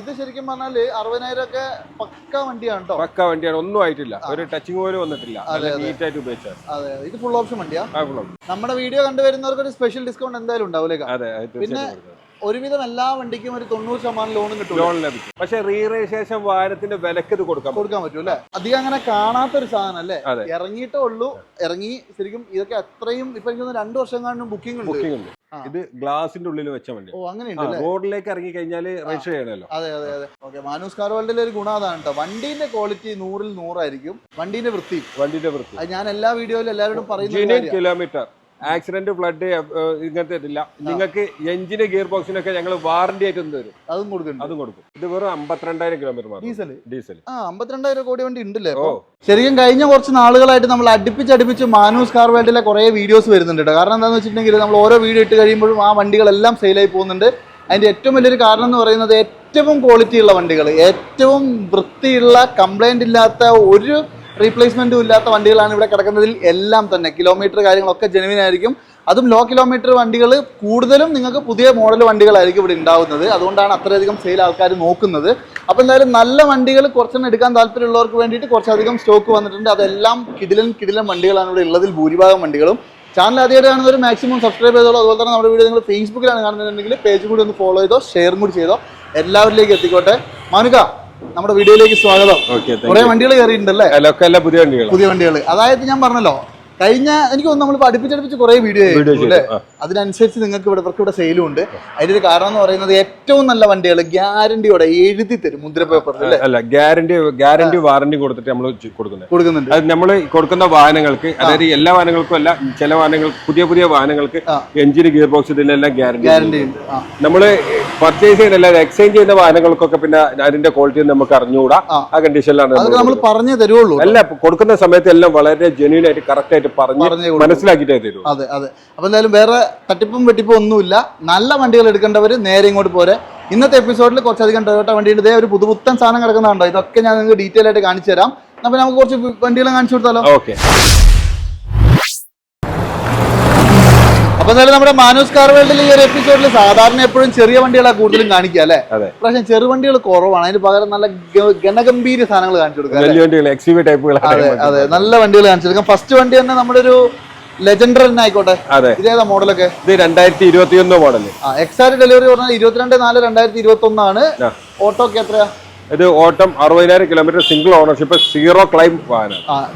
ഇത് ശരിക്കും പറഞ്ഞാൽ അറുപതിനായിരം ഒക്കെ പക്ക വണ്ടിയാണ് കേട്ടോ പക്ക വണ്ടിയാണ്. ഒന്നും ആയിട്ടില്ല. ഒരു ടച്ചിങ് പോലും വന്നിട്ടില്ല. നീറ്റ് ആയിട്ട് ഉപയോഗിച്ചാൽ അതെ ഇത് ഫുൾ ഓപ്ഷൻ വണ്ടിയാ. ഫുൾ ഓപ്ഷൻ നമ്മുടെ വീഡിയോ കണ്ടുവരുന്നവർക്ക് ഒരു സ്പെഷ്യൽ ഡിസ്കൗണ്ട് എന്തായാലും ഉണ്ടാവില്ലേ അതെ പിന്നെ. ഒരുവിധം എല്ലാ വണ്ടിക്കും ഒരു തൊണ്ണൂറ് ശതമാനം ലോൺ കിട്ടും. ലോൺ ലഭിക്കും. പക്ഷെ റീറേഷേഷൻ വാരത്തിന്റെ വിലക്ക് ഇത് കൊടുക്കാം കൊടുക്കാൻ പറ്റും അല്ലേ? അധികം അങ്ങനെ കാണാത്ത ഒരു സാധനം അല്ലേ. ഇറങ്ങിയിട്ടേ ഉള്ളൂ. ഇറങ്ങി ശരിക്കും ഇതൊക്കെ അത്രയും ഇപ്പൊ എനിക്ക് രണ്ടു വർഷം കാണും ബുക്കിംഗ് ബുക്കിംഗ് ഉണ്ട്. ഇത് ഗ്ലാസിന്റെ ഉള്ളിൽ വെച്ച മതി. റോഡിലേക്ക് ഇറങ്ങി കഴിഞ്ഞാൽ രജിസ്റ്റർ ചെയ്യണമല്ലോ അതെ അതെ അതെ. ഓക്കെ മാനൂസ് കാർ വേൾഡിലെ ഒരു ഗുണം അതാണ് കേട്ടോ വണ്ടിന്റെ ക്വാളിറ്റി നൂറിൽ നൂറായിരിക്കും. വണ്ടിന്റെ വൃത്തി. വണ്ടിന്റെ വൃത്തി. ഞാൻ എല്ലാ വീഡിയോയിലും എല്ലാവരോടും പറയുന്നു കിലോമീറ്റർ. ആക്സിഡന്റ് ഫ്ലഡ് ഇങ്ങനത്തെ ഇതില്ല. നിങ്ങൾക്ക് എഞ്ചിന് ഗിയർ ബോക്സിനൊക്കെ ഞങ്ങൾ വാറന്റി ആയിട്ട് തരും? അതും കൊടുക്കും. അതും കൊടുക്കും. ഇത് വെറും അമ്പത്തിരണ്ടായിരം കിലോമീറ്റർ ഡീസൽ? ഡീസൽ. ആ അമ്പത്തിരണ്ടായിരം കോടി വണ്ടി ഉണ്ടല്ലേ ഓ. ശരിക്കും കഴിഞ്ഞ കുറച്ച് നാളുകളായിട്ട് നമ്മൾ അടുപ്പിച്ചടുപ്പിച്ച് മാനൂസ് കാർ വേൾഡിലെ കുറേ വീഡിയോസ് വരുന്നുണ്ട് കേട്ടോ കാരണം എന്താണെന്ന് വെച്ചിട്ടുണ്ടെങ്കിൽ നമ്മൾ ഓരോ വീഡിയോ ഇട്ട് കഴിയുമ്പോഴും ആ വണ്ടികളെല്ലാം സെയിലായി പോകുന്നുണ്ട്. അതിന്റെ ഏറ്റവും വലിയൊരു കാരണം എന്ന് പറയുന്നത് ഏറ്റവും ക്വാളിറ്റി ഉള്ള വണ്ടികൾ ഏറ്റവും വൃത്തിയുള്ള കംപ്ലൈന്റ് ഇല്ലാത്ത ഒരു റീപ്ലേസ്മെന്റും ഇല്ലാത്ത വണ്ടികളാണ് ഇവിടെ കിടക്കുന്നതിൽ എല്ലാം തന്നെ കിലോമീറ്റർ കാര്യങ്ങളൊക്കെ ജെനുവിൻ ആയിരിക്കും. അതും ലോ കിലോമീറ്റർ വണ്ടികൾ കൂടുതലും നിങ്ങൾക്ക് പുതിയ മോഡൽ വണ്ടികളായിരിക്കും ഇവിടെ ഉണ്ടാവുന്നത്. അതുകൊണ്ടാണ് അത്രയധികം സെയിൽ ആൾക്കാർ നോക്കുന്നത്. അപ്പോൾ എന്തായാലും നല്ല വണ്ടികൾ കുറച്ചെണ്ണം എടുക്കാൻ താല്പര്യമുള്ളവർക്ക് വേണ്ടിയിട്ട് കുറച്ചധികം സ്റ്റോക്ക് വന്നിട്ടുണ്ട്. അതെല്ലാം കിടിലൻ കിടിലൻ വണ്ടികളാണ് ഇവിടെ ഉള്ളതിൽ ഭൂരിഭാഗം വണ്ടികളും. ചാനൽ ആദ്യമായിട്ട് കാണുന്നവർ മാക്സിമം സബ്സ്ക്രൈബ് ചെയ്തോളൂ. അതുപോലെ തന്നെ നമ്മുടെ വീഡിയോ നിങ്ങൾ ഫേസ്ബുക്കിലാണ് കാണുന്നുണ്ടെങ്കിൽ പേജ് കൂടി ഒന്ന് ഫോളോ ചെയ്തോ ഷെയറും കൂടി ചെയ്തോ. എല്ലാവരിലേക്ക് എത്തിക്കോട്ടെ. മാനുക നമ്മുടെ വീഡിയോയിലേക്ക് സ്വാഗതം. കുറെ വണ്ടികൾ കയറിയിട്ടുണ്ടല്ലേ? എല്ലാം പുതിയ വണ്ടികൾ പുതിയ വണ്ടികൾ അതായത് ഞാൻ പറഞ്ഞല്ലോ കഴിഞ്ഞ എനിക്ക് തോന്നുന്നു നമ്മൾ അടുപ്പിച്ചടുപ്പിച്ച് കുറെ വീഡിയോ വീഡിയോ അതിനനുസരിച്ച് നിങ്ങൾക്ക് ഇവിടെ ഇവർക്ക് ഇവിടെ സെയിലും ഉണ്ട്. അതിന്റെ ഒരു കാരണം എന്ന് പറയുന്നത് ഏറ്റവും നല്ല വണ്ടികൾ ഗ്യാരണ്ടിയോടെ എഴുതി തരും മുദ്ര പേപ്പറിൽ അല്ലേ? അല്ല ഗ്യാരണ്ടി ഗ്യാരണ്ടി വാറണ്ടി കൊടുത്തിട്ട് നമ്മൾ കൊടുക്കുന്നത് കൊടുക്കുന്നുണ്ട്. അത് നമ്മൾ കൊടുക്കുന്ന വാഹനങ്ങൾക്ക് അതായത് എല്ലാ വാഹനങ്ങൾക്കും അല്ല ചില വാഹനങ്ങൾ പുതിയ പുതിയ വാഹനങ്ങൾക്ക് എഞ്ചിൻ എഞ്ചിന് ഗിയർ ബോക്സ് ഇതിലെല്ലാം ഗ്യാരണ്ടി ഗ്യാരണ്ടി ഉണ്ട്. നമ്മൾ പർച്ചേസ് ചെയ്യുന്ന അല്ലാതെ എക്സ്ചേഞ്ച് ചെയ്യുന്ന വാഹനങ്ങൾക്കൊക്കെ പിന്നെ അതിന്റെ ക്വാളിറ്റി നമുക്ക് അറിഞ്ഞുകൂടാ. ആ. കണ്ടീഷനിലാണ് നമ്മൾ പറഞ്ഞേ തരുള്ളൂ അല്ല കൊടുക്കുന്ന സമയത്ത് എല്ലാം വളരെ ജെന്യൂൻ ആയിട്ട് കറക്റ്റ് ആയിട്ട് പറഞ്ഞു മനസ്സിലാക്കിട്ടേ. മനസ്സിലാക്കിയിട്ടേ തരൂ അതെ അതെ. അപ്പൊ എന്തായാലും വേറെ തട്ടിപ്പും വെട്ടിപ്പും ഒന്നുമില്ല. നല്ല വണ്ടികൾ എടുക്കേണ്ടവർ നേരെ ഇങ്ങോട്ട് പോരെ. ഇന്നത്തെ എപ്പിസോഡിൽ കുറച്ചധികം ടൊയോട്ട വണ്ടിയുണ്ട് ഇതേ ഒരു പുതുപുത്തൻ സാധനം കിടക്കുന്നുണ്ടോ ഇതൊക്കെ ഞാൻ നിങ്ങൾക്ക് ഡീറ്റെയിൽ ആയിട്ട് കാണിച്ചു തരാം. അപ്പൊ നമുക്ക് കുറച്ച് വണ്ടികൾ കാണിച്ചു കൊടുത്താലോ? ഓക്കെ അപ്പൊ എന്തായാലും നമ്മുടെ മാനൂസ് കാർ വേൾഡിൽ ഈ ഒരു എപ്പിസോഡിൽ സാധാരണ എപ്പോഴും ചെറിയ വണ്ടികളാണ് കൂടുതലും കാണിക്കുക അല്ലെ? പക്ഷെ പ്രാവശ്യം ചെറു വണ്ടികൾ കുറവാണ്. അതിന് പകരം നല്ല ഗണഗംഭീര സാധനങ്ങൾ കാണിച്ചു കൊടുക്കുക അതെ അതെ. നല്ല വണ്ടികൾ കാണിച്ചു കൊടുക്കാം. ഫസ്റ്റ് വണ്ടി തന്നെ നമ്മുടെ ഒരു ലെജൻഡർ തന്നെ ആയിക്കോട്ടെ. അതെ. ഇതേതാ മോഡലൊക്കെ? ഇത് രണ്ടായിരത്തി ഇരുപത്തി ഒന്ന് മോഡൽ ആ എക്സാക്ട് ഡെലിവറി പറഞ്ഞാൽ ഇരുപത്തിരണ്ട് നാല് രണ്ടായിരത്തി ഇരുപത്തി ഒന്നാണ്. ഓട്ടോക്ക് എത്രയാ? ഇത് ഓട്ടം അറുപതിനായിരം kilometre single ownership zero claim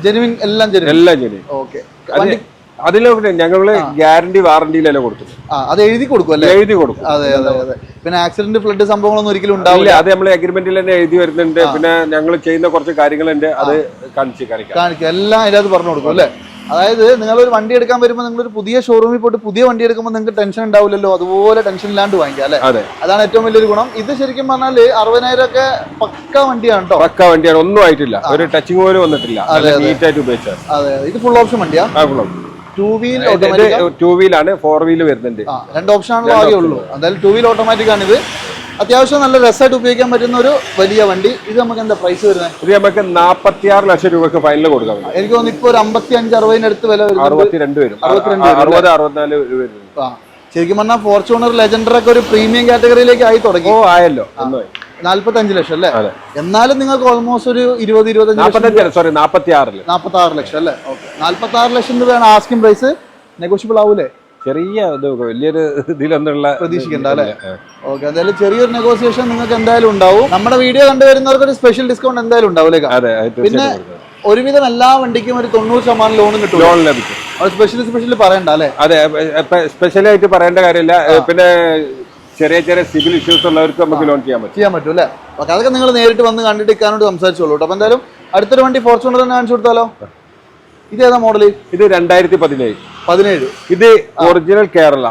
genuine എല്ലാം ജെനുവിൻ എല്ലാം ജെനുവിൻ ഓക്കെ അത് അതിലൊക്കെ ഞങ്ങൾ ഗ്യാരണ്ടി വാറണ്ടിയിലല്ല കൊടുത്തു ആ അത് എഴുതി കൊടുക്കും അല്ലേ? എഴുതി കൊടുക്കും. അതെ അതെ അതെ. പിന്നെ ആക്സിഡന്റ് ഫ്ലഡ് സംഭവങ്ങളൊന്നും ഒരിക്കലും ഉണ്ടാവില്ല. അത് നമ്മൾ അഗ്രിമെന്റിൽ തന്നെ എഴുതി വരുന്നുണ്ട്. പിന്നെ ഞങ്ങൾ ചെയ്യുന്ന കുറച്ച് കാര്യങ്ങളുണ്ട്. അത് കാണിച്ച് കാണിക്കാം. കാണിക്കാം. എല്ലാം അതിനകത്ത് പറഞ്ഞു കൊടുക്കും അല്ലേ? അതായത് നിങ്ങളൊരു വണ്ടി എടുക്കാൻ വരുമ്പോൾ നിങ്ങളൊരു പുതിയ ഷോറൂമിൽ പോയിട്ട് പുതിയ വണ്ടി എടുക്കുമ്പോൾ നിങ്ങൾക്ക് ടെൻഷൻ ഉണ്ടാവില്ലല്ലോ. അതുപോലെ ടെൻഷൻ ഇല്ലാണ്ട് വാങ്ങിക്കാം അല്ലേ? അതെ. അതാണ് ഏറ്റവും വലിയൊരു ഗുണം. ഇത് ശരിക്കും പറഞ്ഞാൽ അറുപതിനായിരം ഒക്കെ പക്ക വണ്ടിയാണ് കേട്ടോ പക്ക വണ്ടിയാണ്. ഒന്നും ആയിട്ടില്ല. ഒരു ടച്ചിങ് പോലും വന്നിട്ടില്ല. നീറ്റായിട്ട് അതെ. ഇത് ഫുൾ ഓപ്ഷൻ വണ്ടിയാ? Full two wheel automatic two വീലാണ് four wheel വരുന്നുണ്ട്. രണ്ട് ഓപ്ഷൻ ആണല്ലോ ആകെ ഉള്ളൂ. എന്തായാലും ടൂ വീൽ ഓട്ടോമാറ്റിക് ആണ് ഇത് അത്യാവശ്യം നല്ല രസമായിട്ട് ഉപയോഗിക്കാൻ പറ്റുന്ന ഒരു വലിയ വണ്ടി. ഇത് നമുക്ക് എന്താ പ്രൈസ് വരുന്നത്? ഇത് നമുക്ക് നാപ്പത്തി ആറ് ലക്ഷം രൂപക്ക് ഫൈനൽ കൊടുക്കാം എനിക്ക് തോന്നുന്നു ഇപ്പൊ ഒരു അമ്പത്തി അഞ്ച് അറുപതിനടുത്ത് വില അറുപത്തിരണ്ട് വരും. അറുപത് അറുപത്തിനാല് ആ. ശരിക്കും പറഞ്ഞാൽ ഫോർച്യൂണർ ലെജൻഡർ ഒക്കെ ഒരു പ്രീമിയം കാറ്റഗറിയിലേക്ക് ആയി തുടങ്ങി. ഓ ആയല്ലോ. നാല്പത്തി അഞ്ച് ലക്ഷം അല്ലേ? എന്നാലും നിങ്ങൾക്ക് ഓൾമോസ്റ്റ് ഒരു ഇരുപത് ഇരുപത്തഞ്ച് സോറി നാൽപ്പത്തി ആറ് ലക്ഷം അല്ലേ? ഓക്കെ നാല്പത്തി ആറ് ലക്ഷം രൂപയാണ് ആസ്കിംഗ് പ്രൈസ് നെഗോഷ്യബിൾ ആവൂലേ? ചെറിയ വലിയൊരു ഇതിലൊന്നുള്ള പ്രതീക്ഷിക്കണ്ട അല്ലേ? ഓക്കെ എന്തായാലും ചെറിയൊരു നെഗോസിയേഷൻ നിങ്ങൾക്ക് എന്തായാലും ഉണ്ടാവും. നമ്മുടെ വീഡിയോ കണ്ടുവരുന്നവർക്ക് ഒരു സ്പെഷ്യൽ ഡിസ്കൗണ്ട് എന്തായാലും ഉണ്ടാവും അതെ പിന്നെ. ഒരുവിധം എല്ലാ വണ്ടിക്കും ഒരു തൊണ്ണൂറ് ശതമാനം ലോൺ കിട്ടും. ലോൺ ലഭിക്കും. അത് സ്പെഷ്യൽ സ്പെഷ്യൽ പറയണ്ട അല്ലേ? അതെ സ്പെഷ്യലി ആയിട്ട് പറയേണ്ട കാര്യമില്ല. പിന്നെ ചെറിയ ചെറിയ സിവിൽ ഇഷ്യൂസ് ഉള്ളവർക്ക് നമുക്ക് ലോൺ ചെയ്യാൻ പറ്റും. ചെയ്യാൻ പറ്റും അല്ലേ അതൊക്കെ നിങ്ങൾ നേരിട്ട് വന്ന് കണ്ടിട്ട് ഇക്കാനോട് സംസാരിച്ചോളൂ കേട്ടോ. അപ്പൊ എന്തായാലും അടുത്തൊരു വണ്ടി ഫോർച്യൂണർ തന്നെ കാണിച്ചു കൊടുത്താലോ? ഇത് ഏതാ മോഡൽ ഇത് രണ്ടായിരത്തി പതിനേഴ്. പതിനേഴ്. ഇത് ഒറിജിനൽ കേരള.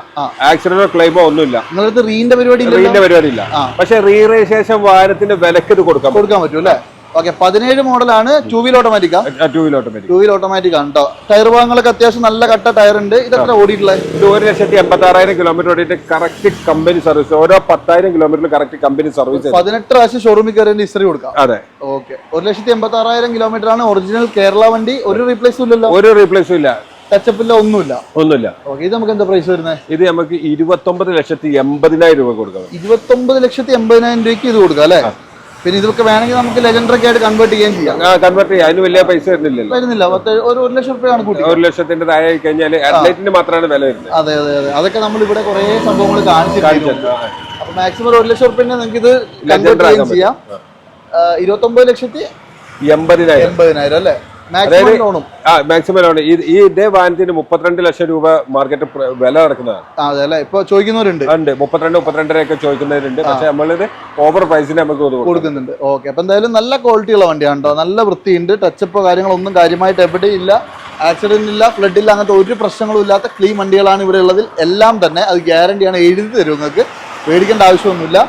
ആക്സിഡന്റോ ക്ലെയിമോ ഒന്നുമില്ല. നിങ്ങളുടെ റീന്റെ പരിപാടി? റീന്റെ പരിപാടി ഇല്ല. പക്ഷെ റീ രജിസ്ട്രേഷൻ വാഹനത്തിന്റെ വിലക്ക് ഇത് കൊടുക്കാം കൊടുക്കാൻ പറ്റും. അല്ലേ ഓക്കെ പതിനേഴ് മോഡലാണ് two wheel ഓട്ടോമാറ്റിക്കാ two wheel automatic two wheel automatic ആണ് കേട്ടോ ടയർ ഭാഗങ്ങളൊക്കെ അത്യാവശ്യം നല്ല കട്ട ടയർ ഉണ്ട്. ഇതൊക്കെ ഓടിയിട്ടുള്ളത് ഇത് ഒരു ലക്ഷത്തി എൺപത്തി ആറായിരം കിലോമീറ്റർ ഓടിയിട്ട് കറക്റ്റ് കമ്പനി സർവീസ് ഓരോ പത്തായിരം കിലോമീറ്ററിൽ കറക്റ്റ് കമ്പനി സർവീസ് പതിനെട്ട് പ്രാവശ്യം ഷോറൂമിൽ കയറി ഹിസ്റ്ററി കൊടുക്കാം. അതെ. ഓക്കെ. ഒരു ലക്ഷത്തി എൺപത്തി ആറായിരം കിലോമീറ്റർ ആണ് ഒറിജിനൽ കേരള വണ്ടി. ഒരു റീപ്ലേസും ഇല്ലല്ലോ. ഒരു റീപ്ലേസും ഇല്ല. ടച്ചപ്പില്ല ഒന്നുമില്ല. ഒന്നുമില്ല. ഇത് നമുക്ക് എന്താ പ്രൈസ് വരുന്നത് ഇത് നമുക്ക് ഇരുപത്തൊമ്പത് ലക്ഷത്തി എൺപതിനായിരം രൂപ കൊടുക്കാം. ഇരുപത്തൊമ്പത് ലക്ഷത്തി എൺപതിനായിരം രൂപയ്ക്ക് ഇത് കൊടുക്കാം അല്ലേ? പിന്നെ ഇതൊക്കെ വേണമെങ്കിൽ നമുക്ക് ലെജൻഡറൊക്കെ ആയിട്ട് കൺവേർട്ട് ചെയ്യുകയും ചെയ്യാം. കൺവേർട്ട് ചെയ്യാം. അതിന് വലിയ പൈസ വരുന്നില്ലല്ലോ. വരുന്നില്ല. പത്ത് ഒരു ഒരു ലക്ഷം റുപ്യാണ് കൂട്ടി. ഒരു ലക്ഷത്തിന്റെ താഴെ ആയി കഴിഞ്ഞാൽ അഡ്ലൈറ്റിന് മാത്രമാണ് വില വരുന്നത്. അതെ അതെ അതെ. അതൊക്കെ നമ്മൾ ഇവിടെ കുറെ സംഭവങ്ങൾ കാണിച്ചിട്ടുണ്ട്. അപ്പൊ മാക്സിമം ഒരു ലക്ഷം റുപ്യ നിങ്ങൾക്ക് ഇത് കൺവേർട്ട് ചെയ്യാം. ഇരുപത്തി ഒമ്പത് ലക്ഷത്തി എൺപതിനായിരം. എൺപതിനായിരം അല്ലേ? മാക്സിമം ലോൺ ഈ ഇതേ വാഹനത്തിന് മുപ്പത്തിരണ്ട് ലക്ഷം രൂപ മാർക്കറ്റ് വില നടക്കുന്നതാണ്. അതെ അല്ലേ? ഇപ്പൊ ചോദിക്കുന്നവരുണ്ട്. ഉണ്ട്. മുപ്പത്തിരണ്ട് മുപ്പത്തിരണ്ടര ഒക്കെ ചോദിക്കുന്നവരുണ്ട് പക്ഷെ നമ്മളിത് ഓവർ പ്രൈസിന് നമുക്ക് കൊടുക്കുന്നുണ്ട്. ഓക്കെ അപ്പൊ എന്തായാലും നല്ല ക്വാളിറ്റിയുള്ള വണ്ടിയാണ് കേട്ടോ നല്ല വൃത്തിയുണ്ട്. ടച്ചപ്പോ കാര്യങ്ങളൊന്നും കാര്യമായിട്ട് എവിടെയും ഇല്ല. ആക്സിഡന്റ് ഇല്ല ഫ്ലഡ് ഇല്ല അങ്ങനത്തെ ഒരു പ്രശ്നങ്ങളും ഇല്ലാത്ത ക്ലീൻ വണ്ടികളാണ് ഇവിടെ ഉള്ളതിൽ. എല്ലാം തന്നെ അത് ഗ്യാരണ്ടിയാണ് എഴുതി തരും നിങ്ങൾക്ക്. പേടിക്കേണ്ട ആവശ്യമൊന്നുമില്ല.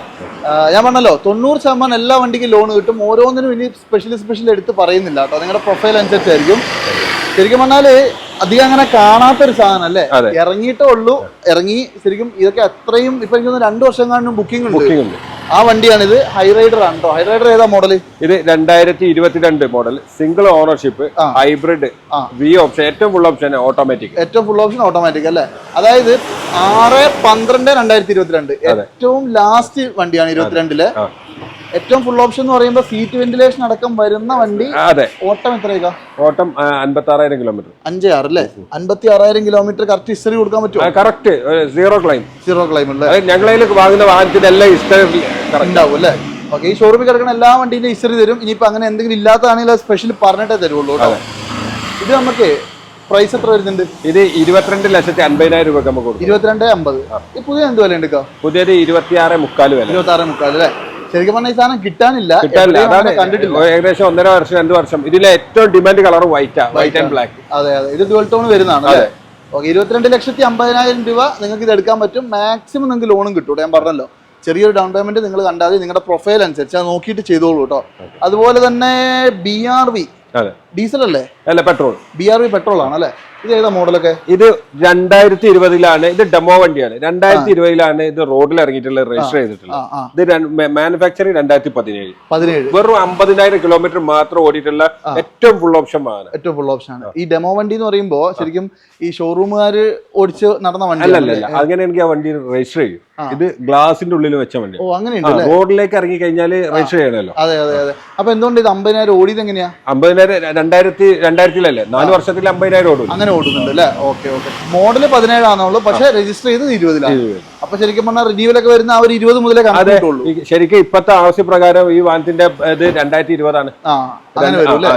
ഞാൻ പറഞ്ഞല്ലോ തൊണ്ണൂറ് ശതമാനം എല്ലാ വണ്ടിക്കും ലോൺ കിട്ടും. ഓരോന്നിനും ഇനി സ്പെഷ്യൽ സ്പെഷ്യൽ എടുത്ത് പറയുന്നില്ല കേട്ടോ. നിങ്ങളുടെ പ്രൊഫൈൽ അനുസരിച്ചായിരിക്കും. ശരിക്കും പറഞ്ഞാൽ അധികം അങ്ങനെ കാണാത്തൊരു സാധനം അല്ലേ. ഇറങ്ങിയിട്ടേ ഉള്ളൂ. ഇറങ്ങി ശരിക്കും ഇതൊക്കെ അത്രയും ഇപ്പൊ എനിക്ക് രണ്ടു വർഷം കാണും ബുക്കിംഗ് ഉണ്ട്. ബുക്കിംഗ് ഉണ്ട്. ആ വണ്ടിയാണിത് ഹൈറൈഡർ ആണോ ഹൈറൈഡർ ഏതാ മോഡൽ ഇത് രണ്ടായിരത്തി ഇരുപത്തിരണ്ട് മോഡൽ സിംഗിൾ ഓണർഷിപ്പ് ആ. ഹൈബ്രിഡ് ആ. വി ഓപ്ഷൻ ഏറ്റവും ഫുൾ ഓപ്ഷൻ ഓട്ടോമാറ്റിക് ഏറ്റവും ഫുൾ ഓപ്ഷൻ ഓട്ടോമാറ്റിക് അല്ലേ? അതായത് ആറ് പന്ത്രണ്ട് രണ്ടായിരത്തി ഇരുപത്തിരണ്ട് ഏറ്റവും ലാസ്റ്റ് വണ്ടിയാണ് ഇരുപത്തിരണ്ടിൽ. ഏറ്റവും ഫുൾ ഓപ്ഷൻ എന്ന് പറയുമ്പോൾ സീറ്റ് വെന്റിലേഷൻ അടക്കം വരുന്ന വണ്ടി അതെ. ഓട്ടം എത്രയൊക്കെ ഓട്ടം അൻപത്തി ആറായിരം കിലോമീറ്റർ അഞ്ച് ആറ് അല്ലേ അൻപത്തി ആറായിരം കിലോമീറ്റർ കറക്റ്റ് ഹിസ്റ്ററി കൊടുക്കാൻ പറ്റും correct zero claim zero claim അല്ലേ? ഞങ്ങളതിൽ വാങ്ങുന്ന വാഹനത്തിന്റെ എല്ലാം ഹിസ്റ്ററി ഉണ്ടാവും അല്ലേ? ഓക്കെ ഈ ഷോറൂമിൽ കിടക്കുന്ന എല്ലാ വണ്ടിന്റെ ഹിസ്റ്ററി തരും. ഇനിയിപ്പോ അങ്ങനെ എന്തെങ്കിലും ഇല്ലാത്തതാണെങ്കിൽ അത് സ്പെഷ്യൽ പറഞ്ഞിട്ടേ തരുള്ളൂ ഇത് നമുക്ക് പ്രൈസ് എത്ര വരുന്നുണ്ട്? ഇത് ഇരുപത്തിരണ്ട് ലക്ഷത്തി അൻപതിനായിരം രൂപ നമുക്ക് ഇരുപത്തിരണ്ട് അമ്പത് പുതിയ എന്ത് വില ഉണ്ട് പുതിയത് ഇരുപത്തിയാറ് മുക്കാൽ വില. ഇരുപത്തി ആറ് മുക്കാൽ അല്ലേ? ശരിക്കും പറഞ്ഞാൽ ഈ സാധനം കിട്ടാനില്ല. കിട്ടാനില്ല. അതാണ് കണ്ടിട്ടില്ല. ഏകദേശം ഒന്നര വർഷം രണ്ട് വർഷം. ഇതിലെ ഏറ്റവും ഡിമാൻഡ് കളർ വൈറ്റാ വൈറ്റ് ആൻഡ് ബ്ലാക്ക് അതെ അതെ. ഇത് ഡുവൽ ടോൺ വരുന്നതാണ് ഓക്കെ ഇരുപത്തിരണ്ട് ലക്ഷത്തി അമ്പതിനായിരം രൂപ നിങ്ങൾക്ക് ഇത് എടുക്കാൻ പറ്റും. മാക്സിമം നിങ്ങൾക്ക് ലോണും കിട്ടും ഞാൻ പറഞ്ഞല്ലോ. ചെറിയൊരു ഡൗൺ പേയ്മെന്റ് നിങ്ങൾ കണ്ടാൽ നിങ്ങളുടെ പ്രൊഫൈൽ അനുസരിച്ച് അത് നോക്കിയിട്ട് ചെയ്തോളൂ കേട്ടോ. അതുപോലെ തന്നെ ബി ആർ വി ഡീസൽ അല്ലേ? അല്ല petrol B R V petrol ആണ് അല്ലേ? ഇത് ഏതാ മോഡലൊക്കെ ഇത് രണ്ടായിരത്തി ഇരുപതിലാണ് ഇത് ഡെമോ വണ്ടിയാണ്. രണ്ടായിരത്തി ഇരുപതിലാണ് ഇത് റോഡിൽ ഇറങ്ങിയിട്ടുള്ള രജിസ്റ്റർ ചെയ്തിട്ടുള്ളത്. ഇത് മാനുഫാക്ചറിങ് രണ്ടായിരത്തി പതിനേഴ് പതിനേഴ്. വെറും അമ്പതിനായിരം കിലോമീറ്റർ മാത്രം ഓടിയിട്ടുള്ള ഏറ്റവും ഫുൾ ഓപ്ഷൻ ആണ് ഏറ്റവും ഫുൾ ഓപ്ഷൻ ആണ്. ഈ ഡെമോ വണ്ടി എന്ന് പറയുമ്പോൾ ശരിക്കും ഈ ഷോറൂമുകാർ ഓടിച്ച് നടന്ന വണ്ടി അല്ലല്ല അല്ല അങ്ങനെ എനിക്ക് ആ വണ്ടി രജിസ്റ്റർ ചെയ്യും. ഇത് ഗ്ലാസിന്റെ ഉള്ളിൽ വെച്ച വണ്ടി ഓ അങ്ങനെയുണ്ട് റോഡിലേക്ക് ഇറങ്ങി കഴിഞ്ഞാൽ രജിസ്റ്റർ ചെയ്യണല്ലോ അതെ അതെ അതെ. അപ്പൊ എന്തുകൊണ്ട് ഇത് അമ്പതിനായിരം ഓടിയത് എങ്ങനെയാ? അമ്പതിനായിരം രണ്ടായിരത്തി രണ്ടായിരത്തിലല്ലേ? നാല് വർഷത്തിൽ അമ്പതിനായിരം ഓടും. അങ്ങനെ ഓടുന്നുണ്ട് അല്ലേ? Okay okay. മോഡൽ പതിനേഴാണെന്നുള്ളൂ പക്ഷേ രജിസ്റ്റർ ചെയ്തത് ഇരുപതിലാണ്. അപ്പൊ ശരിക്കും പറഞ്ഞാൽ റിന്യൂവലൊക്കെ വരുന്ന ആ ഒരു ഇരുപത് മുതലേ ഈ ശരിക്കും ഇപ്പത്തെ ആവശ്യപ്രകാരം ഈ വാഹനത്തിന്റെ ഇത് രണ്ടായിരത്തി ഇരുപതാണ്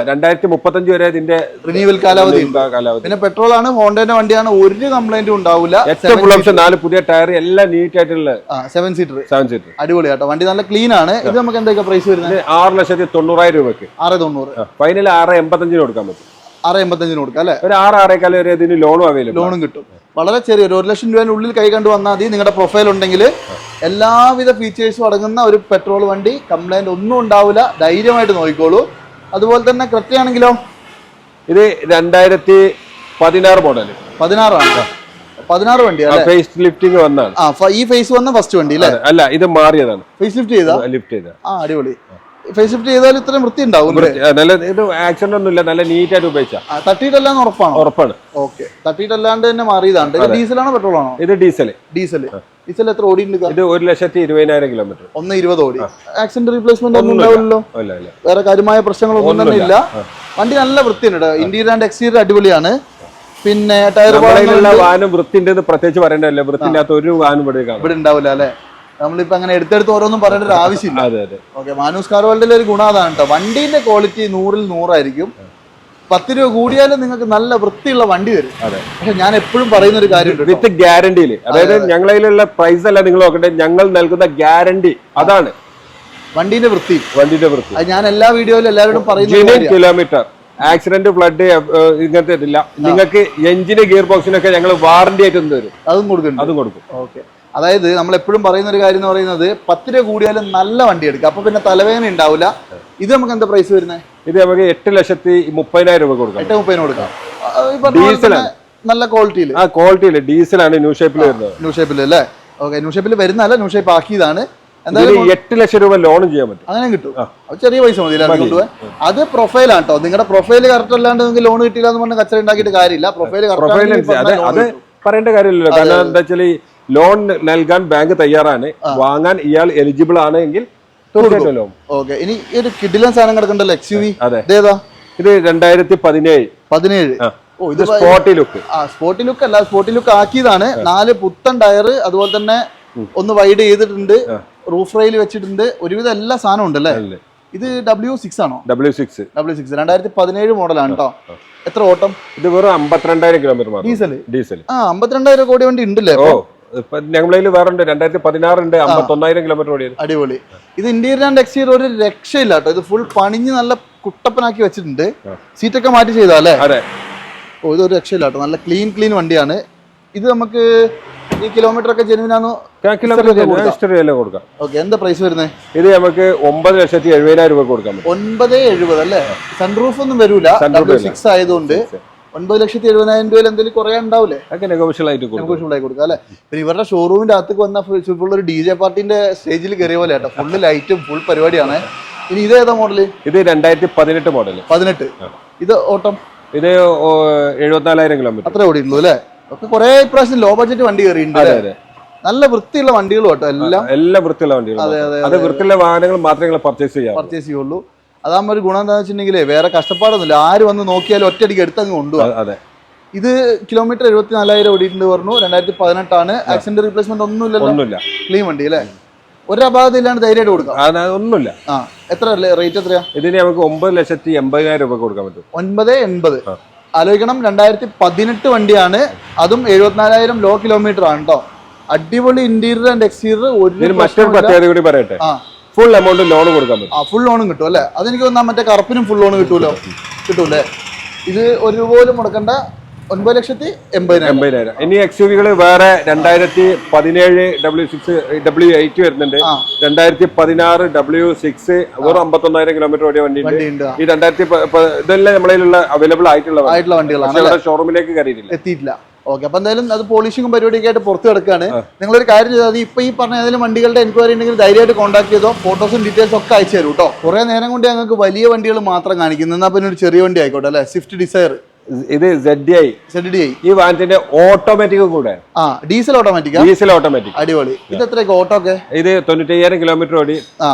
രണ്ടായിരത്തി മുപ്പത്തഞ്ച് വരെ ഇതിന്റെ റിന്യൂവൽ കാലാവധി. കാലാവധി. പിന്നെ പെട്രോൾ ആണ് ഹോണ്ടന്റെ വണ്ടിയാണ് ഒരു കംപ്ലൈന്റും ഉണ്ടാവില്ല ഏറ്റവും ഫുൾ ഓപ്ഷൻ നാല് പുതിയ ടയർ എല്ലാം നീറ്റ് ആയിട്ടുള്ള സെവൻ സീറ്റർ സെവൻ സീറ്റർ അടിപൊളി കേട്ടോ. വണ്ടി നല്ല ക്ലീൻ ആണ്. ഇത് നമുക്ക് എന്തൊക്കെ പ്രൈസ് വരുന്നത്? ആറ് ലക്ഷത്തി തൊണ്ണൂറായിരം രൂപയ്ക്ക്. ആറ് തൊണ്ണൂറ്. ഫൈനൽ ആറ് എൺപത്തഞ്ചിന് കൊടുക്കാൻ പറ്റും. ആറ് എൺപത്തഞ്ചിന് കൊടുക്കാം അല്ലേ? ഒരു ആറ് ആറേക്കാലം വരെ ഇതിന് ലോണും അവൈലബിൾ ലോണും കിട്ടും. വളരെ ചെറിയ ഒരു ലക്ഷം രൂപ ഉള്ളിൽ കൈ കണ്ടു വന്നാൽ മതി. നിങ്ങളുടെ പ്രൊഫൈൽ ഉണ്ടെങ്കിൽ എല്ലാവിധ ഫീച്ചേഴ്സും അടങ്ങുന്ന ഒരു പെട്രോൾ വണ്ടി കംപ്ലൈന്റ് ഒന്നും ഉണ്ടാവില്ല. ധൈര്യമായിട്ട് നോക്കിക്കോളൂ. അതുപോലെ തന്നെ കൃത്യമാണെങ്കിലോ? ഇത് രണ്ടായിരത്തി പതിനാറ് മോഡൽ പതിനാറാണ്. പതിനാറ് വണ്ടി ഫേസ് ലിഫ്റ്റിംഗ് വന്നാണ്. ഈ ഫേസ് വന്ന ഫസ്റ്റ് വണ്ടി അല്ലേ? അല്ല ഇത് മാറിയതാണ്. ഫേസ് ലിഫ്റ്റ് ചെയ്താ ലിഫ്റ്റ് ചെയ്ത. ആ അടിപൊളി. ഫേസ് ലിഫ്റ്റ് ചെയ്താൽ ഇത്രയും വൃത്തി ഉണ്ടാവും? നല്ല ഇത് ഒന്നും ഇല്ല നല്ല നീറ്റ് ആയിട്ട് ഉപയോഗിച്ചാ. ആ, തട്ടിയിട്ടല്ലാന്ന് ഉറപ്പാണ്? ഉറപ്പാണ്. ഓക്കെ തട്ടിയിട്ടല്ലാണ്ട് തന്നെ മാറിയതാണ്. ഇത് ഡീസലാണോ പെട്രോൾ ആണോ? ഇത് ഡീസൽ ഡീസൽ ഡീസൽ എത്ര ഓടി ഇത് ഒരു ലക്ഷത്തി ഇരുപതിനായിരം കിലോമീറ്റർ ഒന്ന് ഇരുപത് ഓടി. ആക്സിഡന്റ് റീപ്ലേസ്മെന്റ് ഒന്നും ഉണ്ടാവില്ലല്ലോ. വേറെ കാര്യമായ പ്രശ്നങ്ങളൊന്നും തന്നെ ഇല്ല. വണ്ടി നല്ല വൃത്തിയുണ്ട് ഇന്റീരിയർ ആൻഡ് എക്സ്റ്റീരിയർ അടിപൊളിയാണ്. പിന്നെ ടയർ വാനും വൃത്തിന്റെ വൃത്തിന്റെ പറയണ്ടല്ലോ വൃത്തിന്റെ ഒരു വാനും ഇവിടെ ഇവിടെ ഉണ്ടാവില്ല അല്ലെ? നമ്മളിപ്പോ അങ്ങനെ എടുത്തെടുത്ത് ഓരോന്നും പറയേണ്ട ഒരു ആവശ്യമില്ല. അതെ അതെ. ഓക്കെ മാനൂസ് കാർ വേൾഡിലെ ഒരു ഗുണം അതാണ് കേട്ടോ വണ്ടീന്റെ ക്വാളിറ്റി നൂറിൽ നൂറായിരിക്കും. പത്ത് രൂപ കൂടിയാലും നിങ്ങൾക്ക് നല്ല വൃത്തിയുള്ള വണ്ടി വരും. പക്ഷെ ഞാൻ എപ്പോഴും പറയുന്ന ഒരു കാര്യമുണ്ട് വിത്ത് ഗ്യാരണ്ടിയിൽ അതായത് ഞങ്ങളതിലുള്ള പ്രൈസ് അല്ല നിങ്ങൾ നോക്കട്ടെ ഞങ്ങൾ നൽകുന്ന ഗ്യാരണ്ടി. അതാണ്. വണ്ടിന്റെ വൃത്തി. വണ്ടിന്റെ വൃത്തി. ഞാൻ എല്ലാ വീഡിയോയിലും എല്ലാവരോടും പറയുന്ന. കിലോമീറ്റർ ആക്സിഡന്റ് ഫ്ലഡ് ഇങ്ങനത്തെ ഇതില്ല. നിങ്ങൾക്ക് എഞ്ചിന് ഗിയർ ബോക്സിനൊക്കെ ഞങ്ങൾ വാറണ്ടി ആയിട്ട് തരും? അതും കൊടുക്കും അതും കൊടുക്കും. ഓക്കെ. അതായത് നമ്മൾ എപ്പോഴും പറയുന്ന ഒരു കാര്യം എന്ന് പറയുന്നത് പത്ത് രൂപ കൂടിയാലും നല്ല വണ്ടി എടുക്കുക. അപ്പൊ പിന്നെ തലവേദന ഉണ്ടാവില്ല. ഇത് നമുക്ക് എന്താ പ്രൈസ് വരുന്നത് ഇത് നമുക്ക് എട്ട് ലക്ഷത്തി മുപ്പതിനായിരം രൂപ കൊടുക്കാം എട്ട് മുപ്പതിന് കൊടുക്കാം. തന്നെ നല്ല ക്വാളിറ്റിയിൽ ആ ക്വാളിറ്റിയിൽ ഡീസലാണ് ന്യൂ ഷേപ്പിൽ വരുന്നത്. ന്യൂ ഷേപ്പിൽ അല്ലേ? ഓക്കെ ന്യൂ ഷേപ്പിൽ വരുന്നതല്ല ന്യൂ ഷേപ്പ് ആക്കിയതാണ്. എന്തായാലും എട്ട് ലക്ഷം രൂപ ലോണും ചെയ്യാൻ പറ്റും. അങ്ങനെ കിട്ടും. അത് ചെറിയ പൈസ മതി. കൊണ്ടുപോകാൻ? അത് പ്രൊഫൈലാണ് കേട്ടോ നിങ്ങളുടെ പ്രൊഫൈൽ കറക്റ്റ് അല്ലാണ്ട് നിങ്ങൾക്ക് ലോൺ കിട്ടിയില്ല എന്ന് പറഞ്ഞാൽ കച്ചറ ഉണ്ടാക്കിയിട്ട് കാര്യമില്ല. പ്രൊഫൈൽ പ്രൊഫൈൽ അത് പറയേണ്ട കാര്യമില്ലല്ലോ. കാരണം എന്താ വെച്ചാൽ ലോൺ നൽകാൻ ബാങ്ക് തയ്യാറാണ്. വാങ്ങാൻ ഇയാൾ എലിജിബിൾ ആണെങ്കിൽ തീർച്ചയായിട്ടും ലോൺ. ഓക്കെ. ഇനി ഒരു കിഡിലൻ സാധനം കിടക്കണ്ടല്ലോ എക്സ് യു വി അതെ. ഇതേതാ ഇത് രണ്ടായിരത്തി പതിനേഴ്. പതിനേഴ് ഓ ഇത് സ്പോട്ടി ലുക്ക് ആ സ്പോർട്ടി ലുക്ക് അല്ല സ്പോർട്ടി ലുക്ക് ആക്കിയതാണ്. നാല് പുത്തൻ ടയർ അതുപോലെ തന്നെ ഒന്ന് വൈഡ് ചെയ്തിട്ടുണ്ട് റൂഫ് റെയിൽ വെച്ചിട്ടുണ്ട്. ഒരുവിധം എല്ലാ സാധനവും ഉണ്ട് അല്ലേ. ഇത് ഡബ്ല്യു സിക്സ് ആണോ? ഡബ്ല്യു സിക്സ് ഡബ്ല്യു സിക്സ് രണ്ടായിരത്തി പതിനേഴ് മോഡലാണ് കേട്ടോ എത്ര ഓട്ടം? ഇത് വെറും അമ്പത്തിരണ്ടായിരം കിലോമീറ്റർ ഡീസൽ ഡീസൽ ആ അമ്പത്തിരണ്ടായിരം കോടി വണ്ടി ഉണ്ടല്ലേ ഇപ്പൊ ഞങ്ങളിൽ വേറെ ഉണ്ട് രണ്ടായിരത്തി പതിനാറുണ്ട് അമ്പത്തൊന്നായിരം കിലോമീറ്റർ ഓടിയത്. അടിപൊളി. ഇത് ഇന്റീരിയർ ആൻഡ് എക്സ്റ്റീരിയർ ഒരു രക്ഷയില്ല കേട്ടോ ഇത് ഫുൾ പണിഞ്ഞ് നല്ല കുട്ടപ്പനാക്കി വെച്ചിട്ടുണ്ട്. സീറ്റൊക്കെ മാറ്റി ചെയ്താ അല്ലേ അതെ. ഓ ഇതൊരു രക്ഷയില്ല കേട്ടോ നല്ല ക്ലീൻ ക്ലീൻ വണ്ടിയാണ്. ഇത് നമുക്ക് ഈ കിലോമീറ്റർ ഒക്കെ എല്ലാം കൊടുക്കാം. ഓക്കെ എന്താ പ്രൈസ് വരുന്നത് ഇത് നമുക്ക് ഒമ്പത് ലക്ഷത്തി എഴുപതിനായിരം രൂപ കൊടുക്കാം ഒമ്പത് എഴുപത് അല്ലേ? സൺറൂഫ് ഒന്നും വരൂല. സിക്സ് ആയതുകൊണ്ട്. ഒൻപത് ലക്ഷത്തി എഴുപതിനായിരം രൂപയിൽ എന്തെങ്കിലും കുറേ ഉണ്ടാവില്ലേ? ഒക്കെ നെഗോഷ്യൽ ആയിട്ട് കൊടുക്കും. നമുക്ക് ഉണ്ടായി കൊടുക്കാം അല്ലേ? പിന്നെ ഇവരുടെ ഷോറൂമിന്റെ അകത്തേക്ക് വന്ന ഫുൾ ഒരു ഡി ജെ പാർട്ടിന്റെ സ്റ്റേജിൽ കയറിയ പോലെ ആട്ടോ. ഫുള്ള് ലൈറ്റും ഫുൾ പരിപാടിയാണ്. ഇനി ഇത് ഏതാ മോഡൽ ഇത് രണ്ടായിരത്തി പതിനെട്ട്. മോഡൽ പതിനെട്ട് ഇത് ഓട്ടം? ഇത് എഴുപത്തിനാലായിരം കിലോമീറ്റർ അത്ര ഓടിയിരുന്നു അല്ലേ? ഒക്കെ കുറെ ഇപ്രാവശ്യം ലോ ബഡ്ജറ്റ് വണ്ടി കയറിയിട്ടുണ്ട് അതെ അല്ലേ? നല്ല വൃത്തിയുള്ള വണ്ടികളും കേട്ടോ എല്ലാം. എല്ലാം വൃത്തിയുള്ള വണ്ടികൾ അത് വൃത്തിയുള്ള വാഹനങ്ങൾ മാത്രമേ നിങ്ങൾ പർച്ചേസ് ചെയ്യാം പർച്ചേസ് ചെയ്യുള്ളൂ. അതാകുമ്പോൾ ഒരു ഗുണം എന്താണെന്ന് വെച്ചിട്ടുണ്ടെങ്കിൽ വേറെ കഷ്ടപ്പാടൊന്നുമില്ല. ആര് വന്ന് നോക്കിയാലും ഒറ്റയടിക്ക് എടുത്ത് അങ്ങ് കൊണ്ടുപോകാം അതെ. ഇത് കിലോമീറ്റർ എഴുപത്തി നാലായിരം ഓടിയിട്ടുണ്ട് പറഞ്ഞു. രണ്ടായിരത്തി പതിനെട്ടാണ് ആക്സിഡന്റ് റീപ്ലേസ്മെന്റ് ഒന്നുമില്ല. ക്ലീൻ വണ്ടി അല്ലേ? ഒരു അപാകത ഇല്ലാണ്ട് ധൈര്യമായിട്ട് കൊടുക്കാം. ഒന്നുമില്ല. ആ എത്ര റേറ്റ് എത്രയാ? ഇതിന് നമുക്ക് ഒമ്പത് ലക്ഷത്തി എൺപതിനായിരം രൂപ കൊടുക്കാൻ പറ്റും. ഒൻപത് എൺപത്. ആലോചിക്കണം രണ്ടായിരത്തി പതിനെട്ട് വണ്ടിയാണ്. അതും എഴുപത്തിനാലായിരം ലോ കിലോമീറ്റർ ആണ് കേട്ടോ അടിപൊളി ഇന്റീരിയർ ആൻഡ് എക്സ്റ്റീരിയർ ഒരു മറ്റൊരു പ്രത്യേകത കൂടി പറയട്ടെ. ആ. ഫുൾ എമൗണ്ട് ലോൺ കൊടുക്കാൻ പറ്റും. ഫുൾ ലോണും കിട്ടും അല്ലേ? അതെനിക്ക് തോന്നാൻ മറ്റേ കറുപ്പിനും ഫുൾ ലോൺ കിട്ടുമല്ലോ കിട്ടൂലേ? ഇത് ഒരു രൂപ പോലും മുടക്കണ്ട. ഒൻപത് ലക്ഷത്തി എൺപതിനായിരം. എൺപതിനായിരം. ഇനി എക്സ് യുവികൾ വേറെ രണ്ടായിരത്തി പതിനേഴ് ഡബ്ല്യു സിക്സ് ഡബ്ല്യു എയ്റ്റ് വരുന്നുണ്ട്. രണ്ടായിരത്തി പതിനാറ് ഡബ്ല്യു സിക്സ് വെറും അമ്പത്തൊന്നായിരം കിലോമീറ്റർ ഓടിയ വണ്ടി വണ്ടിയുണ്ട് ഈ രണ്ടായിരത്തി ഇതെല്ലാം നമ്മളതിലുള്ള അവൈലബിൾ. ആയിട്ടുള്ള വണ്ടികളാണ് ഷോറൂമിലേക്ക് കയറിയിട്ടില്ല. എത്തിയിട്ടില്ല. ഓക്കെ അപ്പൊ എന്തായാലും അത് പോളിഷിങ്ങും പരിപാടിയൊക്കെ ആയിട്ട് പുറത്ത് കിടക്കുകയാണ് നിങ്ങളൊരു കാര്യം ചെയ്താൽ മതി. ഇപ്പൊ ഈ പറഞ്ഞ ഏതെങ്കിലും വണ്ടികളുടെ എൻക്വയറി ഉണ്ടെങ്കിൽ ധൈര്യമായിട്ട് കോൺടാക്ട് ചെയ്തോ ഫോട്ടോസും ഡീറ്റെയിൽസ് ഒക്കെ അയച്ചു തരും കേട്ടോ കുറെ നേരം കൊണ്ട് ഞങ്ങൾക്ക് വലിയ വണ്ടികൾ മാത്രം കാണിക്കുന്നു. എന്നാൽ പിന്നെ ഒരു ചെറിയ വണ്ടി ആയിക്കോട്ടെ അല്ലെ? സ്വിഫ്റ്റ് ഡിസയർ ഇത് സെഡ് ഐ സെഡ് ഐ ഈ വാഹനത്തിന്റെ ഓട്ടോമാറ്റിക് കൂടെ. ആ ഡീസൽ ഓട്ടോമാറ്റിക് ഡീസൽ ഓട്ടോമാറ്റിക് അടിപൊളി. ഇത് എത്രയൊക്കെ ഓട്ടോ ഒക്കെ? ഇത് തൊണ്ണൂറ്റയ്യായിരം കിലോമീറ്റർ ഓടി. ആ.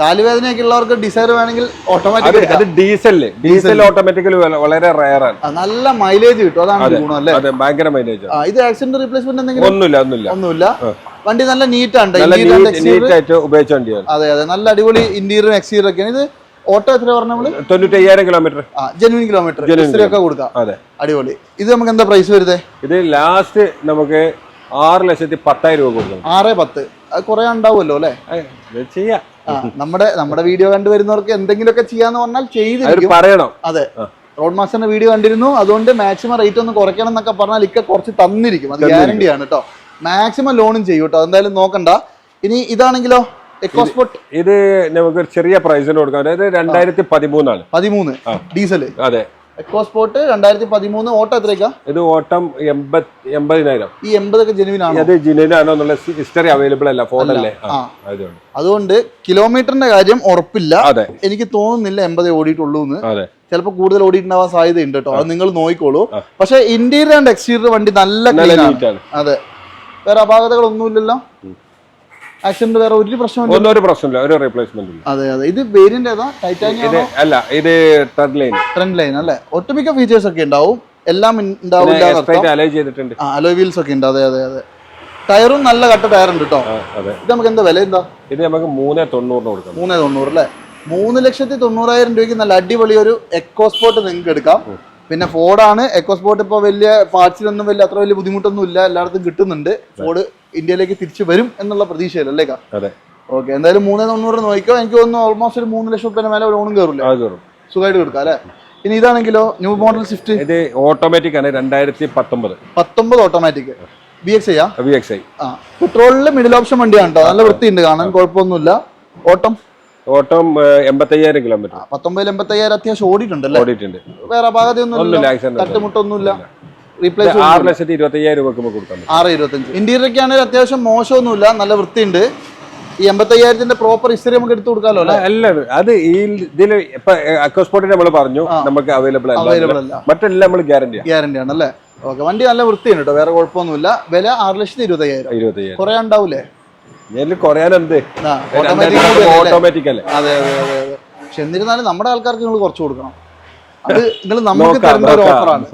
കാലുവേദനയൊക്കെ ഉള്ളവർക്ക് ഡിസൈർ വേണമെങ്കിൽ ഓട്ടോമാറ്റിക് ഡീസലിൽ ഡീസൽ ഓട്ടോമാറ്റിക്കലി വളരെ റയർ ആണ്. നല്ല മൈലേജ് കിട്ടും അതാണ് ഗുണം അല്ലേ? അതെ ഭയങ്കര മൈലേജ് ഇത് ആക്സിഡന്റ് റീപ്ലേസ്മെന്റ് എന്തെങ്കിലും? ഒന്നുമില്ല ഒന്നുമില്ല. ഒന്നുമില്ല. വണ്ടി നല്ല നീറ്റ് ആണ് ഉപയോഗിച്ച വണ്ടിയാണ്. അതെ അതെ നല്ല അടിപൊളി ഇന്റീരിയർ എക്സ്റ്റീരിയർ ഒക്കെയാണ്. ഇത് ഓട്ടോ എത്ര പറഞ്ഞ തൊണ്ണൂറ്റയ്യായിരം കിലോമീറ്റർ ആ ജെനുവിൻ കിലോമീറ്റർ ഒക്കെ കൊടുക്കാം. അതെ. അടിപൊളി. ഇത് നമുക്ക് എന്താ പ്രൈസ് വരുന്നത് ഇത് ലാസ്റ്റ് നമുക്ക് ആറ് ലക്ഷത്തി പത്തായിരം രൂപ കൊടുക്കും ആറ് പത്ത്. അത് കുറെ ഉണ്ടാവുമല്ലോ അല്ലേ? ചെയ്യാം. നമ്മുടെ നമ്മുടെ വീഡിയോ കണ്ടുവരുന്നവർക്ക് എന്തെങ്കിലുമൊക്കെ ചെയ്യാന്ന് പറഞ്ഞാൽ ചെയ്തിരിക്കും. പറയണം. അതെ. റോഡ് മാസ്റ്ററിന്റെ വീഡിയോ കണ്ടിരുന്നു. അതുകൊണ്ട് മാക്സിമം റേറ്റ് ഒന്ന് കുറയ്ക്കണം എന്നൊക്കെ പറഞ്ഞാൽ ഇക്ക കുറച്ച് തന്നിരിക്കും. അത് ഗ്യാരണ്ടി ആണ് കേട്ടോ മാക്സിമം ലോണും ചെയ്യും കേട്ടോ എന്തായാലും നോക്കണ്ട. ഇനി ഇതാണെങ്കിലോ? എക്കോസ്പോർട്ട് ഇത് നമുക്ക് ചെറിയ പ്രൈസിന് കൊടുക്കാം. അതായത് രണ്ടായിരത്തി പതിമൂന്നാണ്. പതിമൂന്ന്. ഡീസൽ ഡീസൽ അതെ. എക്കോസ്പോർട്ട് രണ്ടായിരത്തി പതിമൂന്ന് ഓട്ടം എത്രയൊക്കെ ഇത് ഓട്ടം എൺപത് എൺപതിനായിരം. ഈ എൺപതൊക്കെ ജെനുവിൻ ആണോ? അത് ജിനയിലാണോ എന്നുള്ള ഹിസ്റ്ററി അവൈലബിൾ അല്ല ഫോണല്ലേ അല്ലേ. അതുകൊണ്ട്. കിലോമീറ്ററിന്റെ കാര്യം ഉറപ്പില്ല. അതെ. എനിക്ക് തോന്നുന്നില്ല എൺപത് ഓടിയിട്ടുള്ളൂ എന്ന് അതെ. ചിലപ്പോൾ കൂടുതൽ ഓടിയിട്ടുണ്ടാവാൻ സാധ്യതയുണ്ട് കേട്ടോ അത് നിങ്ങൾ നോക്കിക്കോളൂ. പക്ഷേ ഇന്റീരിയർ ആൻഡ് എക്സ്റ്റീരിയർ വണ്ടി നല്ല നല്ല ക്ലീൻ ആണ്. അതെ. വേറെ അപാകതകളൊന്നുമില്ലല്ലോ? ആക്സിഡന്റ് വേറെ ഒരു പ്രശ്നമില്ല ഒന്നും ഒരു പ്രശ്നമില്ല ഒരു റീപ്ലേസ്മെന്റ് ഇല്ല. അതെ അതെ. ഇത് വേരിയന്റ് ഏതാ? ടൈറ്റാനിയം ഇത് അല്ല ഇത് ട്രെൻഡ് ലൈൻ ട്രെൻഡ് ലൈൻ അല്ലേ? ഒട്ടുമിക്ക ഫീച്ചേഴ്സ് ഒക്കെ ഉണ്ടാവും. എല്ലാം ഉണ്ടാവില്ല അലോയ് ചെയ്തിട്ടുണ്ട്. അലോയ് അലോ വീൽസ് ഒക്കെ ഉണ്ട്. അതെ അതെ അതെ. ടയറും നല്ല കട്ട ടയർ ഉണ്ട് കേട്ടോ ഇത് നമുക്ക് എന്താ വില എന്താ? ഇത് നമുക്ക് മൂന്ന് തൊണ്ണൂറിന് കൊടുക്കാം. മൂന്നേ തൊണ്ണൂറ് അല്ലേ? മൂന്ന് ലക്ഷത്തി തൊണ്ണൂറായിരം രൂപയ്ക്ക് നല്ല അടിപൊളി ഒരു എക്കോസ്പോർട്ട് നിങ്ങൾക്ക് എടുക്കാം. പിന്നെ ഫോർഡാണ് എക്കോസ്പോർട്ട് ഇപ്പോൾ വലിയ പാർട്സിലൊന്നും വലിയ അത്ര വലിയ ബുദ്ധിമുട്ടൊന്നും ഇല്ല. എല്ലായിടത്തും കിട്ടുന്നുണ്ട്. ഫോർഡ് ഇന്ത്യയിലേക്ക് തിരിച്ചു വരും എന്നുള്ള പ്രതീക്ഷയിലല്ലേ അതെ. ഓക്കെ എന്തായാലും മൂന്ന് തൊണ്ണൂറ് നോക്കിയോ എനിക്ക് തോന്നുന്നു ഓൾമോസ്റ്റ് ഒരു മൂന്ന് ലക്ഷം റുപ്യ മേലെ ലോണും കയറില്ല സുഖമായിട്ട് കൊടുക്കാം അല്ലേ? ഇനി ഇതാണെങ്കിലോ? ന്യൂ മോഡൽ സ്വിഫ്റ്റ് ഇത് ഓട്ടോമാറ്റിക് ആണ്. രണ്ടായിരത്തി പത്തൊമ്പത് പത്തൊമ്പത് ഓട്ടോമാറ്റിക് ബി എക്സ് ചെയ്യാ ബി എക്സ് ഐ ആ. പെട്രോളിൽ മിഡിൽ ഓപ്ഷൻ വണ്ടിയാണ് കേട്ടോ. നല്ല വൃത്തിയുണ്ട് കാണാൻ. കുഴപ്പമൊന്നുമില്ല. ഓട്ടം ഓട്ടം എൺപത്തയ്യായിരം കിലോമീറ്റർ. പത്തൊമ്പതിൽ എൺപത്തയ്യായിരം അത്യാവശ്യം ഓടിയിട്ടുണ്ട് ഓടിയിട്ടുണ്ട്. വേറെ അപാകതയൊന്നും തട്ടുമുട്ടൊന്നുമില്ല. റീപ്ലേസ് ആറ് ലക്ഷത്തി ഇരുപത്തയ്യായിരം രൂപക്ക് നമുക്ക് കൊടുക്കാൻ പറ്റും. ആറ് ഇരുപത്തഞ്ച്. ഇന്റീരിയർ ഒക്കെ ആണെങ്കിൽ അത്യാവശ്യം മോശമൊന്നുമില്ല നല്ല വൃത്തിയുണ്ട്. ഈ എൺപത്തയ്യായിരത്തിന്റെ പ്രോപ്പർ ഹിസ്റ്ററി നമുക്ക് എടുത്തു കൊടുക്കാമല്ലോ അല്ലേ? അല്ല അത് ഈ ഇതിൽ ഇപ്പൊ അക്കോസ്പോർട്ടിന് നമ്മൾ പറഞ്ഞു നമുക്ക് അവൈലബിൾ അവൈലബിൾ അല്ല. മറ്റെല്ലാം നമ്മൾ ഗ്യാരണ്ടി ഗ്യാരണ്ടി ആണല്ലേ? ഓക്കെ വണ്ടി നല്ല വൃത്തിയാണ് കേട്ടോ വേറെ കുഴപ്പമൊന്നുമില്ല. വില ആറ് ലക്ഷത്തി ഇരുപത്തയ്യായിരം. ഇരുപത്തയ്യായിരം. കുറെ ഉണ്ടാവൂലേ? ഇതിൽ കുറയാനെന്ത് ഓട്ടോമാറ്റിക് അല്ലേ? അതെ അതെ അതെ അതെ. പക്ഷെ എന്നിരുന്നാലും നമ്മുടെ ആൾക്കാർക്ക് നിങ്ങൾ കുറച്ച് കൊടുക്കണം. അത് നിങ്ങൾ നമുക്ക് തരുന്ന ഒരു ഓഫറാണ്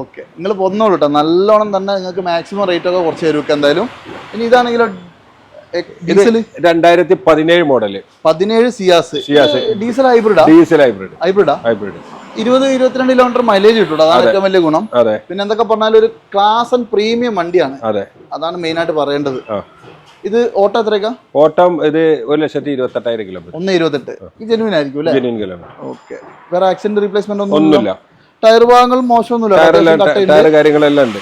ഓക്കെ. നിങ്ങൾ പൊന്നോളൂ കേട്ടോ നല്ലോണം തന്നെ നിങ്ങൾക്ക് മാക്സിമം റേറ്റ് ഒക്കെ കുറച്ച് തരും എന്തായാലും. ഇനി ഇതാണെങ്കിലോ രണ്ടായിരത്തി പതിനേഴ് മോഡൽ പതിനേഴ് സിയാസ് സിയാസ്. ഡീസൽ ഹൈബ്രിഡാ ഡീസൽ ഹൈബ്രിഡ് ഹൈബ്രിഡാ ഹൈബ്രിഡ് ഇരുപത് ഇരുപത്തിരണ്ട് കിലോമീറ്റർ മൈലേജ് കിട്ടും അതാണ് ഏറ്റവും വലിയ ഗുണം. പിന്നെ എന്തൊക്കെ പറഞ്ഞാലും ഒരു ക്ലാസ് ആൻഡ് പ്രീമിയം വണ്ടിയാണ്. അതെ. അതാണ് മെയിൻ ആയിട്ട് പറയേണ്ടത്. ഇത് ഓട്ടോ എത്രയൊക്കെ? ഓട്ടം ഇത് ഒരു ലക്ഷത്തി ഇരുപത്തെട്ടായിരം കിലോമീറ്റർ ഒന്ന് ഇരുപത്തെട്ട്. ജെനുവിൻ ആയിരിക്കും അല്ലേ ജെന്യൂൻ കിലോമീറ്റർ ഓക്കെ വേറെ ആക്സിഡന്റ് റീപ്ലേസ്മെന്റ് ഒന്നും ഒന്നുമില്ല. ടയർ ഭാഗങ്ങൾ മോശമൊന്നുമില്ല. ടയർ കാര്യങ്ങളെല്ലാം ഉണ്ട്.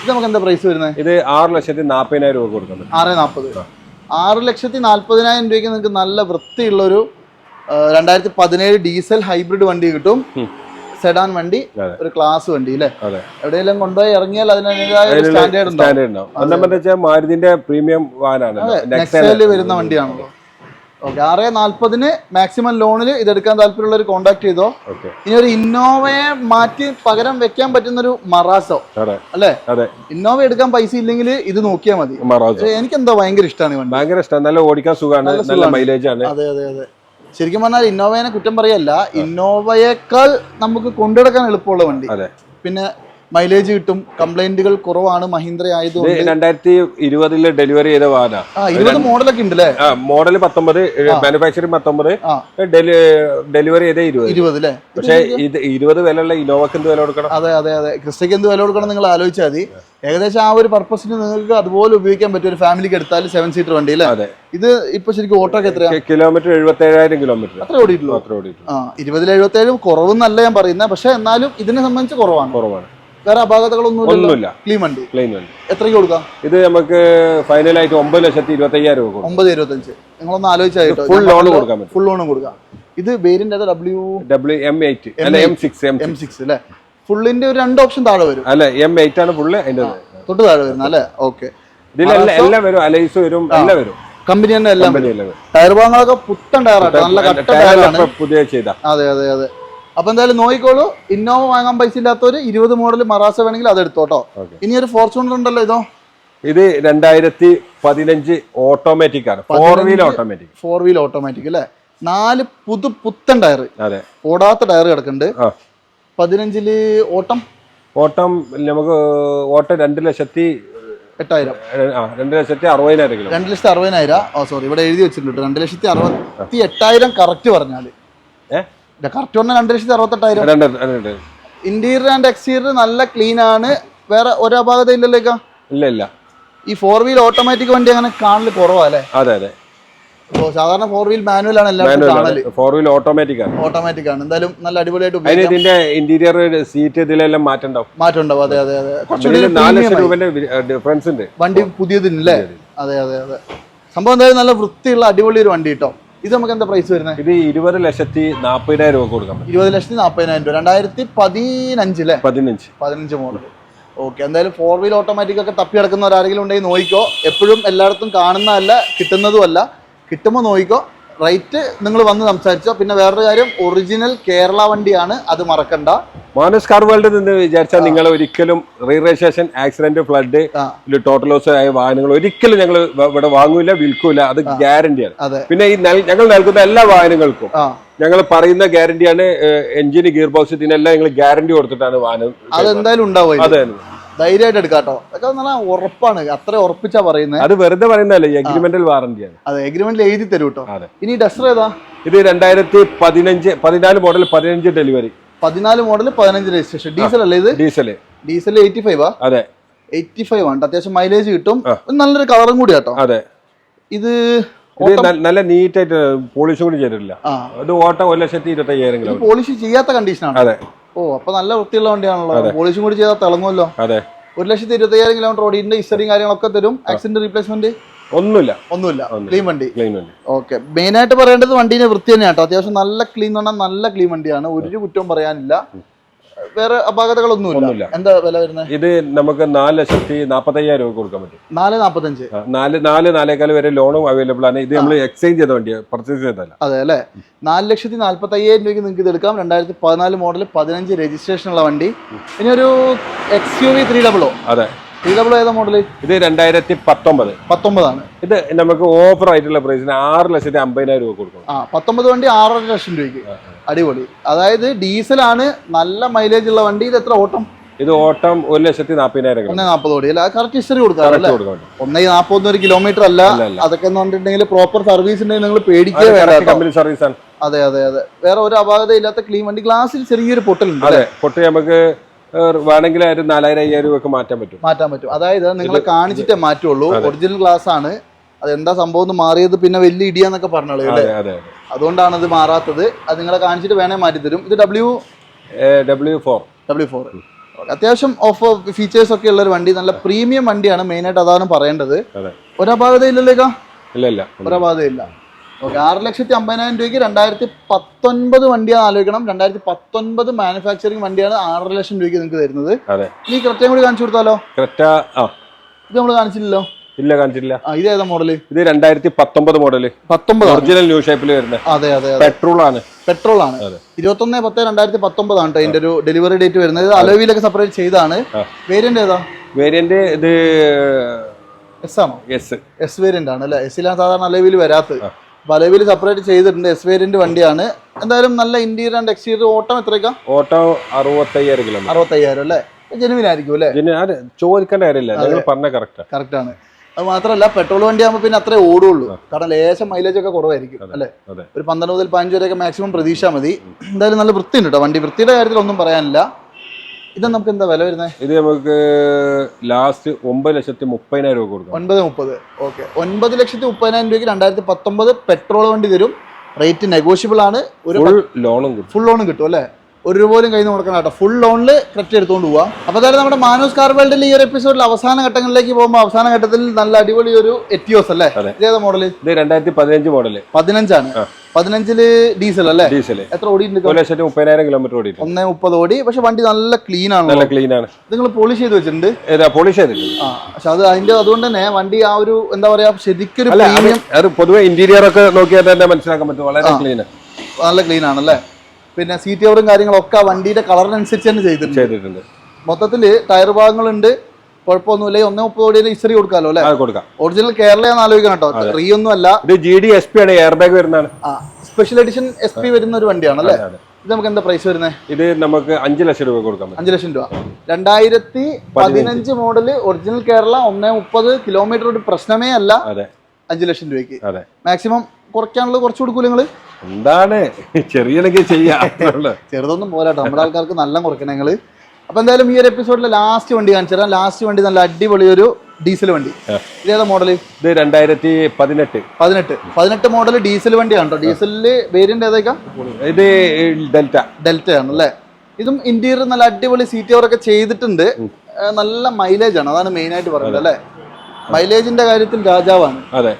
ഇത് നമുക്ക് എന്താ പ്രൈസ് വരുന്നത്? ഇത് ആറ് ലക്ഷത്തി നാപ്പതിനായിരം രൂപ കൊടുക്കുന്നത്. ആറ് നാൽപ്പത് ആറ് ലക്ഷത്തി നാൽപ്പതിനായിരം രൂപയ്ക്ക് നിങ്ങൾക്ക് നല്ല വൃത്തിയുള്ള ഒരു രണ്ടായിരത്തി പതിനേഴ് ഡീസൽ ഹൈബ്രിഡ് വണ്ടി കിട്ടും. സെഡാൻ വണ്ടി ഒരു ക്ലാസ് വണ്ടി അല്ലേ എവിടെയെങ്കിലും എവിടെയെല്ലാം കൊണ്ടുപോയി ഇറങ്ങിയാൽ അതിനുണ്ടാവും സ്റ്റാൻഡേർഡ് ഉണ്ടാവും. മാരുതിന്റെ പ്രീമിയം നെക്സലിൽ വരുന്ന വണ്ടിയാണല്ലോ. ഓക്കെ ആറ് മാക്സിമം ലോണിൽ ഇതെടുക്കാൻ താല്പര്യമുള്ളവർ കോൺടാക്ട് ചെയ്തോ? ഇനി ഒരു ഇന്നോവയെ മാറ്റി പകരം വെക്കാൻ പറ്റുന്ന ഒരു മറാസോ അല്ലേ? ഇന്നോവ എടുക്കാൻ പൈസ ഇല്ലെങ്കിൽ ഇത് നോക്കിയാൽ മതി. എനിക്ക് എന്താ ഭയങ്കര ഇഷ്ടമാണ് ഭയങ്കര ഇഷ്ടമാണ് നല്ല ഓടിക്കാൻ സുഖമാണ് നല്ല മൈലേജ് ആണ്. അതെ അതെ അതെ. ശരിക്കും പറഞ്ഞാൽ ഇന്നോവേനെ കുറ്റം പറയല്ല. ഇന്നോവയേക്കാൾ നമുക്ക് കൊണ്ടുനടക്കാൻ എളുപ്പമുള്ള വണ്ടി. പിന്നെ മൈലേജ് കിട്ടും. കംപ്ലൈന്റുകൾ കുറവാണ്. മഹീന്ദ്ര ആയതുകൊണ്ട് രണ്ടായിരത്തി ഇരുപതിൽ ഡെലിവറി ചെയ്ത വാഹന ഇരുപത് മോഡലൊക്കെ ഉണ്ട് അല്ലേ മോഡൽ പത്തൊമ്പത് മാനുഫാക്ചറിംഗ് പത്തൊമ്പത് ഡെലിവറി ചെയ്ത ഇരുപത്. ഇരുപത് അല്ലേ പക്ഷേ ഇത് ഇരുപത് വിലയുള്ള ഇനോവക്ക് എന്ത് വില കൊടുക്കണം? അതെ അതെ അതെ. ക്രിസ്റ്റയ്ക്ക് എന്ത് വില കൊടുക്കണം നിങ്ങൾ ആലോചിച്ചാൽ മതി. ഏകദേശം ആ ഒരു പർപ്പസിന് നിങ്ങൾക്ക് അതുപോലെ ഉപയോഗിക്കാൻ പറ്റും ഒരു ഫാമിലിക്ക് എടുത്താൽ സെവൻ സീറ്റർ വണ്ടി അല്ലേ? അതെ. ഇത് ഇപ്പൊ ശരിക്കും ഓട്ടോ എത്രയാണ് എത്രയാ? കിലോമീറ്റർ എഴുപത്തി ഏഴായിരം കിലോമീറ്റർ. അത്ര ഓടിയിട്ടുള്ളൂ? അത്ര ഓടിയിട്ടുള്ളൂ. ആ ഇരുപതിൽ എഴുപത്തി ഏഴ് കുറവെന്നല്ല ഞാൻ പറയുന്നത് പക്ഷെ എന്നാലും ഇതിനെ സംബന്ധിച്ച് കുറവാണ്. കുറവാണ്. വേറെ അപാകതകളൊന്നും ഒന്നുമില്ല. ക്ലീൻ വണ്ടി. ക്ലീൻ വണ്ടി. എത്രയ്ക്ക് കൊടുക്കാം? ഇത് നമുക്ക് ഫൈനലായിട്ട് ഒമ്പത് ലക്ഷത്തി ഇരുപത്തി അയ്യായിരം രൂപ ഒമ്പത് ഇരുപത്തഞ്ച്. നിങ്ങളൊന്ന് ആലോചിച്ചാൽ കേട്ടോ. ഫുൾ ലോൺ കൊടുക്കാൻ പറ്റും. ഫുൾ ലോണും കൊടുക്കാം. ഇത് വേരിന്റെ W W M eight M six M six അല്ലേ? ഫുള്ളിന്റെ ഒരു രണ്ട് ഓപ്ഷൻ താഴെ വരും. അല്ലെ എം എയ്റ്റ് ആണ് ഫുള്ള് അതിന്റെ തൊട്ട് താഴെ വരുന്ന അല്ലേ? ഓക്കെ ഇതിലെല്ലാം എല്ലാം വരും അലൈസ് വരും എല്ലാം വരും. കമ്പനി തന്നെ എല്ലാം ടയർ ഭാഗങ്ങളൊക്കെ പുത്തൻ ടയറാട്ടോ നല്ല കട്ട ടയറാണ് പുതിയ ചെയ്ത. അതെ അതെ അതെ. അപ്പൊ എന്തായാലും നോക്കിക്കോളൂ. ഇന്നോവ വാങ്ങാൻ പൈസ ഇല്ലാത്തവര് ഇരുപത് മോഡൽ മറാസ വേണമെങ്കിൽ അത് എടുത്തോട്ടോ ഇനി ഒരു ഫോർച്യൂണർ ഉണ്ടല്ലോ ഇതോ? ഇത് രണ്ടായിരത്തി പതിനഞ്ച് ഓട്ടോമാറ്റിക് ആണ് four wheel automatic four wheel automatic അല്ലേ? നാല് പുതു പുത്തൻ ടയർ അതെ. ഓടാത്ത ടയർ കിടക്കുന്നുണ്ട്. പതിനഞ്ചിൽ ഓട്ടം? ഓട്ടം നമുക്ക് ഓട്ടം രണ്ട് ലക്ഷത്തി എട്ടായിരം. രണ്ട് ലക്ഷത്തി അറുപതിനായിരം രണ്ട് ലക്ഷത്തി അറുപതിനായിരം. ഓ സോറി ഇവിടെ എഴുതി വെച്ചിട്ടുണ്ട്. രണ്ട് ലക്ഷത്തി അറുപത്തി എട്ടായിരം കറക്റ്റ് പറഞ്ഞാൽ. കറക്റ്റ് പറഞ്ഞാൽ രണ്ട് ലക്ഷത്തി അറുപത്തെട്ടായിരം. ഇന്റീരിയർ ആൻഡ് എക്സ്റ്റീരിയർ നല്ല ക്ലീൻ ആണ്. വേറെ ഒരു അപാകത ഇല്ലല്ലേക്കാ ഇല്ല ഇല്ല. ഈ ഫോർ വീൽ ഓട്ടോമാറ്റിക് വണ്ടി അങ്ങനെ കാണൽ കുറവാ അല്ലേ? അതെ അതെ. സാധാരണ ഫോർ വീൽ മാനുവൽ ആണ് ഫോർ വീൽ ഓട്ടോമാറ്റിക് ആണ്. ഓട്ടോമാറ്റിക് ആണ്. എന്തായാലും നല്ല അടിപൊളിയായിട്ട് ഇതിന്റെ ഇന്റീരിയർ സീറ്റ് ഇതിലെല്ലാം മാറ്റം ഉണ്ടാവും മാറ്റം അതെ അതെ അതെ. കുറച്ചുകൂടി ഇതിൽ ഒരു നാല് ലക്ഷം രൂപന്റെ ഡിഫറൻസ് ഉണ്ട്. വണ്ടി പുതിയതിനല്ലേ അതെ അതെ അതെ. സംഭവം എന്തായാലും നല്ല വൃത്തിയുള്ള അടിപൊളി ഒരു വണ്ടി കേട്ടോ ഇത് നമുക്ക് എന്താ പ്രൈസ് വരുന്നത് ഇത് ഇരുപത് ലക്ഷത്തി നാപ്പതിനായിരം രൂപ കൊടുക്കാം ഇരുപത് ലക്ഷത്തി നാൽപ്പതിനായിരം രൂപ. രണ്ടായിരത്തി പതിനഞ്ച് അല്ലേ പതിനഞ്ച്. പതിനഞ്ച് മോഡൽ ഓക്കെ എന്തായാലും ഫോർ വീൽ ഓട്ടോമാറ്റിക് ഒക്കെ തപ്പി കിടക്കുന്ന ഒരാരെങ്കിലും ഉണ്ടെങ്കിൽ നോയിക്കോ. എപ്പോഴും എല്ലായിടത്തും കാണുന്നതല്ല കിട്ടുന്നതുമല്ല കിട്ടുമ്പോൾ നോക്കിക്കോ റേറ്റ് നിങ്ങൾ വന്ന് സംസാരിച്ചോ. പിന്നെ വേറൊരു കാര്യം ഒറിജിനൽ കേരള വണ്ടിയാണ് അത് മറക്കണ്ട. മാനസ് കാർ വേൾഡിൽ നിന്ന് വിചാരിച്ചാൽ നിങ്ങൾ ഒരിക്കലും re registration accident flood total loss ആയ വാഹനങ്ങൾ ഒരിക്കലും ഞങ്ങൾ ഇവിടെ വാങ്ങൂല വിൽക്കൂല. അത് ഗ്യാരണ്ടിയാണ് പിന്നെ ഈ ഞങ്ങൾ നൽകുന്ന എല്ലാ വാഹനങ്ങൾക്കും ഞങ്ങൾ പറയുന്ന ഗ്യാരണ്ടിയാണ് എഞ്ചിന് ഗിയർ ബോക്സ് ഇതിനെല്ലാം ഞങ്ങൾ ഗ്യാരണ്ടി കൊടുത്തിട്ടാണ് വാഹനം അതെന്തായാലും ഉണ്ടാവും. അതെ. ധൈര്യമായിട്ട് എടുക്കാട്ടോ. അതൊക്കെ നല്ല ഉറപ്പാണ്. അത്ര ഉറപ്പിച്ചാ പറയുന്നത്. അത് വെറുതെ പറയുന്നതല്ല എഗ്രിമെന്റൽ വാറന്റിയാണ് അതെ എഗ്രിമെന്റിൽ എഴുതി തരും കേട്ടോ ഇനി ഡസ്റ്റർ ഏതാ? ഇത് രണ്ടായിരത്തി പതിനഞ്ച് പതിനാല് മോഡൽ പതിനഞ്ച് ഡെലിവറി പതിനാല് മോഡൽ പതിനഞ്ച് രജിസ്ട്രേഷൻ ഡീസൽ അല്ലേ ഇത്? ഡീസൽ ഡീസൽ എയ്റ്റി ഫൈവ് ആ? അതെ. എയ്റ്റി ഫൈവ് ആണ് അത്യാവശ്യം മൈലേജ് കിട്ടും. നല്ലൊരു കളറും കൂടി കേട്ടോ അതെ. ഇത് നല്ല നീറ്റ് നീറ്റായിട്ട് പോളിഷും കൂടി ചെയ്തിട്ടില്ല. ഇത് ഓട്ടം ഒരു ലക്ഷത്തി ഇരുപത്തി അയ്യായിരം പോളിഷ് ചെയ്യാത്ത കണ്ടീഷനാണ് അതെ. ഓ അപ്പൊ നല്ല വൃത്തിയുള്ള വണ്ടിയാണല്ലോ. പോളിഷും കൂടി ചെയ്താൽ തിളങ്ങുമല്ലോ. അതെ. ഒരു ലക്ഷത്തി ഇരുപത്തി അയ്യായിരം കിലോമീറ്റർ ഓടിന്റെ ഹിസ്റ്ററിയും കാര്യങ്ങളൊക്കെ തരും. ആക്സിഡന്റ് റീപ്ലേസ്മെന്റ് ഒന്നുമില്ല. ഒന്നുമില്ല. ക്ലീൻ വണ്ടി. ക്ലീൻ വണ്ടി. ഓക്കെ മെയിൻ ആയിട്ട് പറയേണ്ടത് വണ്ടീന്റെ വൃത്തി തന്നെയാണ് കേട്ടോ. അത്യാവശ്യം നല്ല ക്ലീൻ എന്ന് പറഞ്ഞാൽ നല്ല ക്ലീൻ വണ്ടിയാണ്. ഒരു കുറ്റവും പറയാനില്ല. വേറെ അപാകതകളൊന്നുമില്ല. എന്താ വില വരുന്നത്? ഇത് നമുക്ക് നാല് ലക്ഷത്തി നാപ്പത്തയ്യായിരം രൂപ കൊടുക്കാൻ പറ്റും. നാല് നാപ്പത്തഞ്ച്. നാല് നാല് നാലേക്കാൽ വരെ ലോണും അവൈലബിൾ ആണ്. ഇത് നമ്മൾ എക്സ്ചേഞ്ച് ചെയ്ത വണ്ടിയാണ് പർച്ചേസ് ചെയ്തല്ല അതെ അല്ലേ? നാല് ലക്ഷത്തി നാല്പത്തി അയ്യായിരം രൂപയ്ക്ക് നിങ്ങൾക്ക് ഇത് എടുക്കാം. രണ്ടായിരത്തി പതിനാല് മോഡൽ പതിനഞ്ച് രജിസ്ട്രേഷൻ ഉള്ള വണ്ടി. ഇനി ഒരു എക്സ് യു വി ത്രീ ഡബിളോ അതെ. ഡബിൾ ഏതാ മോഡൽ ഇത് രണ്ടായിരത്തി പത്തൊമ്പത് പത്തൊമ്പതാണ്. ഇത് നമുക്ക് ഓഫർ ആയിട്ടുള്ള പ്രൈസിന് ആറ് ലക്ഷത്തി അമ്പതിനായിരം രൂപ കൊടുക്കും ആ പത്തൊമ്പത് വണ്ടി ആറര ലക്ഷം രൂപയ്ക്ക്. അടിപൊളി. അതായത് ഡീസലാണ് നല്ല മൈലേജ് ഉള്ള വണ്ടി. ഇത് എത്ര ഓട്ടം? ഇത് ഓട്ടം ഒരു ലക്ഷത്തി നാൽപ്പതിനായിരം കിട്ടും ഒന്നേ നാൽപ്പത് കോടി അല്ല? കറക്റ്റ് ഹിസ്റ്ററി കൊടുക്കാം ഒന്നേ നാൽപ്പത് ഒരു കിലോമീറ്റർ അല്ല. അതൊക്കെ എന്ന് പറഞ്ഞിട്ടുണ്ടെങ്കിൽ പ്രോപ്പർ സർവീസ് ഉണ്ടെങ്കിൽ നിങ്ങൾ പേടിക്കുക. കമ്പനി സർവീസ് ആണ്. അതെ അതെ അതെ. വേറെ ഒരു അപാകത ഇല്ലാത്ത ക്ലീൻ വണ്ടി. ഗ്ലാസ്സിൽ ചെറിയൊരു പൊട്ടലുണ്ട് അതെ പൊട്ടി നമുക്ക് വേണമെങ്കിൽ ഒരു നാലായിരം അയ്യായിരം രൂപ മാറ്റാൻ പറ്റും. മാറ്റാൻ പറ്റും. അതായത് നിങ്ങൾ കാണിച്ചിട്ടേ മാറ്റുള്ളൂ. ഒറിജിനൽ ഗ്ലാസ് ആണ്. അത് എന്താ സംഭവം എന്ന് മാറിയത് പിന്നെ വലിയ ഇടിയാന്നൊക്കെ പറഞ്ഞോളൂ അതെ അതെ അതുകൊണ്ടാണ് അത് മാറാത്തത്. അത് നിങ്ങളെ കാണിച്ചിട്ട് വേണേ മാറ്റി തരും ഇത് W W four W four അത്യാവശ്യം ഓഫ് ഫീച്ചേഴ്സ് ഒക്കെ ഉള്ള ഒരു വണ്ടി. നല്ല പ്രീമിയം വണ്ടിയാണ് മെയിനായിട്ട് അതാണ് പറയേണ്ടത്. അതെ. ഒരപാകത ഇല്ലല്ലേക്കാ ഇല്ല ഇല്ല. ഒരപാകത ഇല്ല ഓക്കെ ആറ് ലക്ഷത്തി അമ്പതിനായിരം രൂപയ്ക്ക് രണ്ടായിരത്തി പത്തൊൻപത് വണ്ടിയാണ് ആലോചിക്കണം. രണ്ടായിരത്തി പത്തൊൻപത് മാനുഫാക്ചറിങ് വണ്ടിയാണ് ആറര ലക്ഷം രൂപയ്ക്ക് നിങ്ങൾക്ക് തരുന്നത്. ഈ ക്രെറ്റയും കൂടി കാണിച്ചു കൊടുത്താലോ? ക്രെറ്റ ഇത് നമ്മൾ കാണിച്ചില്ലല്ലോ? ഇല്ല കാണിച്ചില്ല ഇത് ഏതാ മോഡൽ ഇത് രണ്ടായിരത്തി പത്തൊമ്പത് മോഡൽ പത്തൊമ്പത് ഒറിജിനൽ ന്യൂ ഷേപ്പിൽ വരുന്നത്. അതെ അതെ പെട്രോൾ ആണ്. പെട്രോൾ ആണ്. ഇരുപത്തി ഒന്ന് പത്ത് രണ്ടായിരത്തി ആണ് കേട്ടോ ഇതിന്റെ ഒരു ഡെലിവറി ഡേറ്റ് വരുന്നത്. അലോവിയിലൊക്കെ സെപ്പറേറ്റ് ചെയ്താണ് വേരിയന്റ് ഏതാ? വേരിയന്റ് ഇത് എസ് ആണോ? എസ് എസ് വേരിയന്റ് ആണ് എസ് എസ്സിലാണ് സാധാരണ അലോവിയിൽ വരാത്തത്. അലോവിയിൽ സെപ്പറേറ്റ് ചെയ്തിട്ടുണ്ട് എസ് വേരിയന്റ് വണ്ടിയാണ്. എന്തായാലും നല്ല ഇന്റീരിയർ ആൻഡ് എക്സ്റ്റീരിയർ ഓട്ടം എത്രയ്ക്കാ? ഓട്ടോ അറുപത്തയ്യായിരം കിലോമീറ്റർ അറുപത്തയ്യായിരം അല്ലേ? ജെനുവിൻ ആയിരിക്കും അല്ലേ? ചോദിക്കേണ്ട കാര്യമില്ല. നിങ്ങൾ പറഞ്ഞ കറക്റ്റാ കറക്റ്റ് ആണ്. അത് മാത്രമല്ല പെട്രോൾ വണ്ടി ആകുമ്പോൾ പിന്നെ അത്രേ ഓടുള്ളൂ. കാരണം ലേശം മൈലേജ് ഒക്കെ കുറവായിരിക്കും അല്ലേ? ഒരു പന്ത്രണ്ട് മുതൽ പതിനഞ്ച് വരെയൊക്കെ മാക്സിമം പ്രതീക്ഷ മതി. എന്തായാലും നല്ല വൃത്തിയുണ്ട് കേട്ടോ വണ്ടി. വൃത്തിയുടെ കാര്യത്തിൽ ഒന്നും പറയാനില്ല. ഇത് നമുക്ക് എന്താ വില വരുന്നത് ഇത് നമുക്ക് ലാസ്റ്റ് ഒമ്പത് ലക്ഷത്തി മുപ്പതിനായിരം രൂപ കൊടുക്കും. ഒൻപത് മുപ്പത്. ഓക്കെ. ഒൻപത് ലക്ഷത്തി മുപ്പതിനായിരം രൂപയ്ക്ക് രണ്ടായിരത്തി പത്തൊമ്പത് പെട്രോൾ വണ്ടി തരും. റേറ്റ് നെഗോഷ്യബിൾ ആണ്. ഒരു ഫുൾ ലോണും ഫുൾ ലോണും കിട്ടും അല്ലേ? ഒരു രൂപ പോലും കയ്യിൽ നിന്ന് കൊടുക്കണം കേട്ടോ. ഫുൾ ലോണിൽ കറക്റ്റ് എടുത്തുകൊണ്ട് പോവാം. അപ്പോൾ അതായത് നമ്മുടെ മാനോസ് കാർ വേൾഡിൽ ഈ ഒരു എപ്പിസോഡിൽ അവസാന ഘട്ടങ്ങളിലേക്ക് പോകുമ്പോൾ അവസാന ഘട്ടത്തിൽ നല്ല അടിപൊളി ഒരു എറ്റിയോസ് അല്ലേ? ഏത് മോഡൽ ഇത് രണ്ടായിരത്തി പതിനഞ്ച് മോഡൽ പതിനഞ്ചാണ്. പതിനഞ്ചിൽ ഡീസൽ അല്ലേ? ഡീസൽ എത്ര ഓടിയിട്ടുണ്ട്? ഒരു ലക്ഷത്തി മുപ്പതിനായിരം കിലോമീറ്റർ ഓടി ഒന്നേ മുപ്പത് ഓടി. പക്ഷെ വണ്ടി നല്ല ക്ലീൻ ആണ് നല്ല ക്ലീൻ ആണ്. നിങ്ങൾ പോളിഷ് ചെയ്ത് വെച്ചിട്ടുണ്ട്. പോളിഷ് ചെയ്തിട്ടുണ്ട്. പക്ഷെ അത് അതിന്റെ അതുകൊണ്ട് തന്നെ വണ്ടി ആ ഒരു എന്താ പറയാ ശരിക്കൊരു അത് പൊതുവെ ഇന്റീരിയർ ഒക്കെ നോക്കിയാൽ തന്നെ മനസ്സിലാക്കാൻ പറ്റും. വളരെ ക്ലീൻ നല്ല ക്ലീൻ ആണല്ലേ? പിന്നെ സീറ്റ് കവറും കാര്യങ്ങളൊക്കെ ആ വണ്ടിയുടെ കളറിനനുസരിച്ച് തന്നെ ചെയ്തിട്ടുണ്ട്. ചെയ്തിട്ടുണ്ട്. മൊത്തത്തിൽ ടയർ ഭാഗങ്ങളുണ്ട്. കുഴപ്പമൊന്നുമില്ല. ഒന്നേ മുപ്പത് കോടിയിൽ ഹിസ്റ്ററി കൊടുക്കാമല്ലോ അല്ലേ? കൊടുക്കാം. ഒറിജിനൽ കേരളയാന്ന് ആലോചിക്കണം കേട്ടോ. റീ ഒന്നും അല്ല. ഇത് ജി ഡി എസ് പി ആണ് എയർ ബാഗ് വരുന്നതാണ്. ആ സ്പെഷ്യൽ എഡിഷൻ എസ് പി വരുന്ന ഒരു വണ്ടിയാണ് അല്ലേ? ഇത് നമുക്ക് എന്താ പ്രൈസ് വരുന്നത്? ഇത് നമുക്ക് അഞ്ച് ലക്ഷം രൂപ കൊടുക്കാം അഞ്ച് ലക്ഷം രൂപ. രണ്ടായിരത്തി പതിനഞ്ച്. മോഡൽ ഒറിജിനൽ കേരള ഒന്നേ മുപ്പത് കിലോമീറ്റർ ഒരു പ്രശ്നമേ അല്ല. അഞ്ച് ലക്ഷം രൂപയ്ക്ക്. അതെ. മാക്സിമം കുറയ്ക്കാനുള്ള കുറച്ച് കൊടുക്കൂല നിങ്ങൾ എന്താണ്? ചെറിയതൊക്കെ ചെയ്യാം. ചെറുതൊന്നും പോരാട്ടോ നമ്മുടെ ആൾക്കാർക്ക് നല്ല കുറയ്ക്കണം നിങ്ങൾ അപ്പോൾ എന്തായാലും ഈ ഒരു എപ്പിസോഡിൽ ലാസ്റ്റ് വണ്ടി കാണിച്ചു തരാം. ലാസ്റ്റ് വണ്ടി നല്ല അടിപൊളി ഒരു ഡീസൽ വണ്ടി. ഇതേതാ മോഡൽ ഇത് രണ്ടായിരത്തി പതിനെട്ട്. പതിനെട്ട്. പതിനെട്ട് മോഡൽ ഡീസൽ വണ്ടിയാണ് കേട്ടോ ഡീസലിൽ വേരിയന്റ് ഏതൊക്കെ ഇത് ഡെൽറ്റ. ഡെൽറ്റ ആണ് അല്ലേ ഇതും ഇന്റീരിയർ നല്ല അടിപൊളി സീറ്റ് കവറൊക്കെ ചെയ്തിട്ടുണ്ട്. നല്ല മൈലേജ് ആണ്. അതാണ് മെയിൻ ആയിട്ട് പറയുന്നത് അല്ലേ? മൈലേജിന്റെ കാര്യത്തിൽ രാജാവാണ്. അതെ.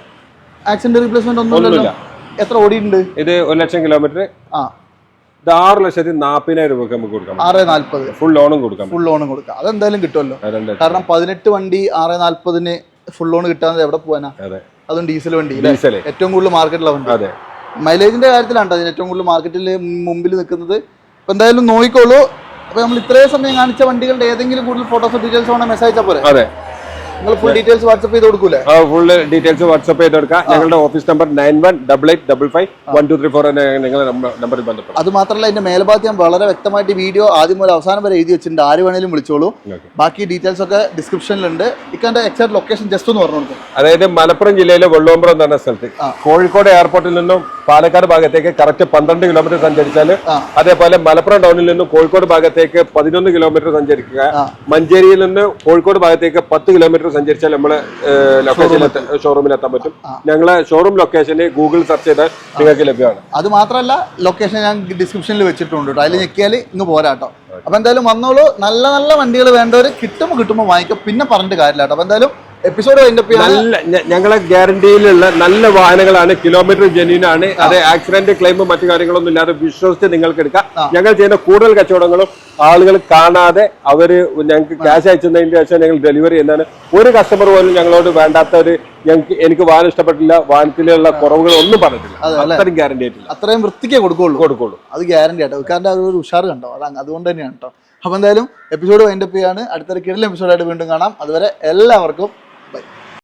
ആക്സിഡന്റ് റീപ്ലേസ്മെന്റ് ഒന്നുമില്ലല്ലോ? എത്ര ഓടിയിട്ടുണ്ട്? ഇത് ഒരു ലക്ഷം കിലോമീറ്റർ. ആ. ഇത് ആറ് ലക്ഷത്തി നാൽപ്പതിനായിരം രൂപ നമുക്ക് കൊടുക്കാം. ആറ് നാല്പത് ഫുൾ ലോണും കൊടുക്കാം. ഫുൾ ലോണും കൊടുക്കാം. അതെന്തായാലും കിട്ടുമല്ലോ. കാരണം പതിനെട്ട് വണ്ടി ആറ് നാല്പതിന് ഫുൾ ലോൺ കിട്ടാതെ എവിടെ പോകാനാ അതെ. ഡീസൽ വണ്ടി ഏറ്റവും കൂടുതൽ മാർക്കറ്റിലെ വണ്ടി. അതെ. മൈലേജിന്റെ കാര്യത്തിലാണ് അതിന് ഏറ്റവും കൂടുതൽ മാർക്കറ്റിൽ മുമ്പിൽ നിൽക്കുന്നത്. അപ്പൊ എന്തായാലും നോക്കിക്കോളൂ. അപ്പൊ നമ്മൾ ഇത്രയും സമയം കാണിച്ച വണ്ടികളുടെ ഏതെങ്കിലും കൂടുതൽ ഫോട്ടോസ് ഡീറ്റെയിൽസ് വേണം മെസ്സേജ് അയച്ചാൽ പോരെ? അതെ. ഫുൾ ഡീറ്റെയിൽസ് വാട്സ്ആപ്പ് ചെയ്ത് കൊടുക്കൂലേ? ഫുള്ള് ഡീറ്റെയിൽസ് വാട്സപ്പ് ചെയ്തെടുക്കാം ഞങ്ങളുടെ office number nine one double eight double five one two three four നിങ്ങളുടെ നമ്പറിൽ ബന്ധപ്പെടും. അത് മാത്രമല്ല എന്റെ മേൽഭാഗത്ത് ഞാൻ വളരെ വ്യക്തമായിട്ട് വീഡിയോ ആദ്യം മുതൽ അവസാനം വരെ എഴുതി വെച്ചിട്ടുണ്ട്. ആര് വേണേലും വിളിച്ചോളൂ. ബാക്കി ഡീറ്റെയിൽസ് ഒക്കെ ഡിസ്ക്രിപ്ഷനിലുണ്ട് ഇക്കാന്റെ എക്സാക്ട് ലൊക്കേഷൻ ജസ്റ്റ് ഒന്ന് പറഞ്ഞു കൊടുക്കും. അതായത് മലപ്പുറം ജില്ലയിലെ വെള്ളോമ്പ്രം എന്ന് പറഞ്ഞ സ്ഥലത്ത്. കോഴിക്കോട് എയർപോർട്ടിൽ നിന്നും പാലക്കാട് ഭാഗത്തേക്ക് കറക്റ്റ് പന്ത്രണ്ട് കിലോമീറ്റർ സഞ്ചരിച്ചാൽ അതേപോലെ മലപ്പുറം ടൗണിൽ നിന്നും കോഴിക്കോട് ഭാഗത്തേക്ക് പതിനൊന്ന് കിലോമീറ്റർ സഞ്ചരിക്കുക. മഞ്ചേരിയിൽ നിന്ന് കോഴിക്കോട് ഭാഗത്തേക്ക് പത്ത് കിലോമീറ്റർ സഞ്ചരിച്ചാൽ നമ്മൾ ലൊക്കേഷനിൽ ഷോറൂമിൽ എത്താൻ പറ്റും. ഞങ്ങളെ ഷോറൂം ലൊക്കേഷൻ ഗൂഗിൾ സെർച്ച് ചെയ്താൽ നിങ്ങൾക്ക് ലഭ്യമാണ്. അത് മാത്രമല്ല ലൊക്കേഷൻ ഞാൻ ഡിസ്ക്രിപ്ഷനിൽ വെച്ചിട്ടുണ്ട് കേട്ടോ. അതിൽ ഞെക്കിയാൽ ഇങ്ങ് പോരാട്ടോ അപ്പോൾ എന്തായാലും വന്നോളൂ. നല്ല നല്ല വണ്ടികൾ വേണ്ടവർ കിട്ടുമ്പോൾ കിട്ടുമ്പോൾ വാങ്ങിക്കും. പിന്നെ പറഞ്ഞിട്ട് കാര്യമില്ല കേട്ടോ. അപ്പോൾ എന്തായാലും എപ്പിസോഡ് നല്ല ഞങ്ങളെ ഗ്യാരണ്ടിയിലുള്ള നല്ല വാഹനങ്ങളാണ് കിലോമീറ്റർ ജെന്യൂൻ ആണ്. അത് ആക്സിഡന്റ് ക്ലെയിമും മറ്റു കാര്യങ്ങളൊന്നും ഇല്ലാതെ വിശ്വസിച്ച് നിങ്ങൾക്ക് എടുക്കാം. ഞങ്ങൾ ചെയ്യുന്ന കൂടുതൽ കച്ചവടങ്ങളും ആളുകൾ കാണാതെ അവർ ഞങ്ങൾക്ക് ക്യാഷ് അയച്ചതിന് ശേഷം ഞങ്ങൾ ഡെലിവറി ചെയ്യുന്നതാണ്. ഒരു കസ്റ്റമർ പോലും ഞങ്ങളോട് വേണ്ടാത്ത ഒരു ഞങ്ങൾക്ക് എനിക്ക് വാഹനം ഇഷ്ടപ്പെട്ടില്ല വാഹനത്തിലുള്ള കുറവുകൾ ഒന്നും പറഞ്ഞിട്ടില്ല. അത്രയും ഗ്യാരണ്ടി ആയിട്ടില്ല. അത്രയും വൃത്തിക്കേ കൊടുക്കുള്ളൂ. കൊടുക്കുള്ളൂ. അത് ഗ്യാരണ്ടി ആട്ടോ. കാരണം അത് ഒരു ഉഷാർ കണ്ടോ? അത് അതുകൊണ്ട് തന്നെയാണ് കേട്ടോ. അപ്പൊ എന്തായാലും എപ്പിസോഡ് വൈൻഡപ്പ് ചെയ്യാണ്. അടുത്തൊരു കിടൽ എപ്പിസോഡായിട്ട് വീണ്ടും കാണാം. അതുവരെ എല്ലാവർക്കും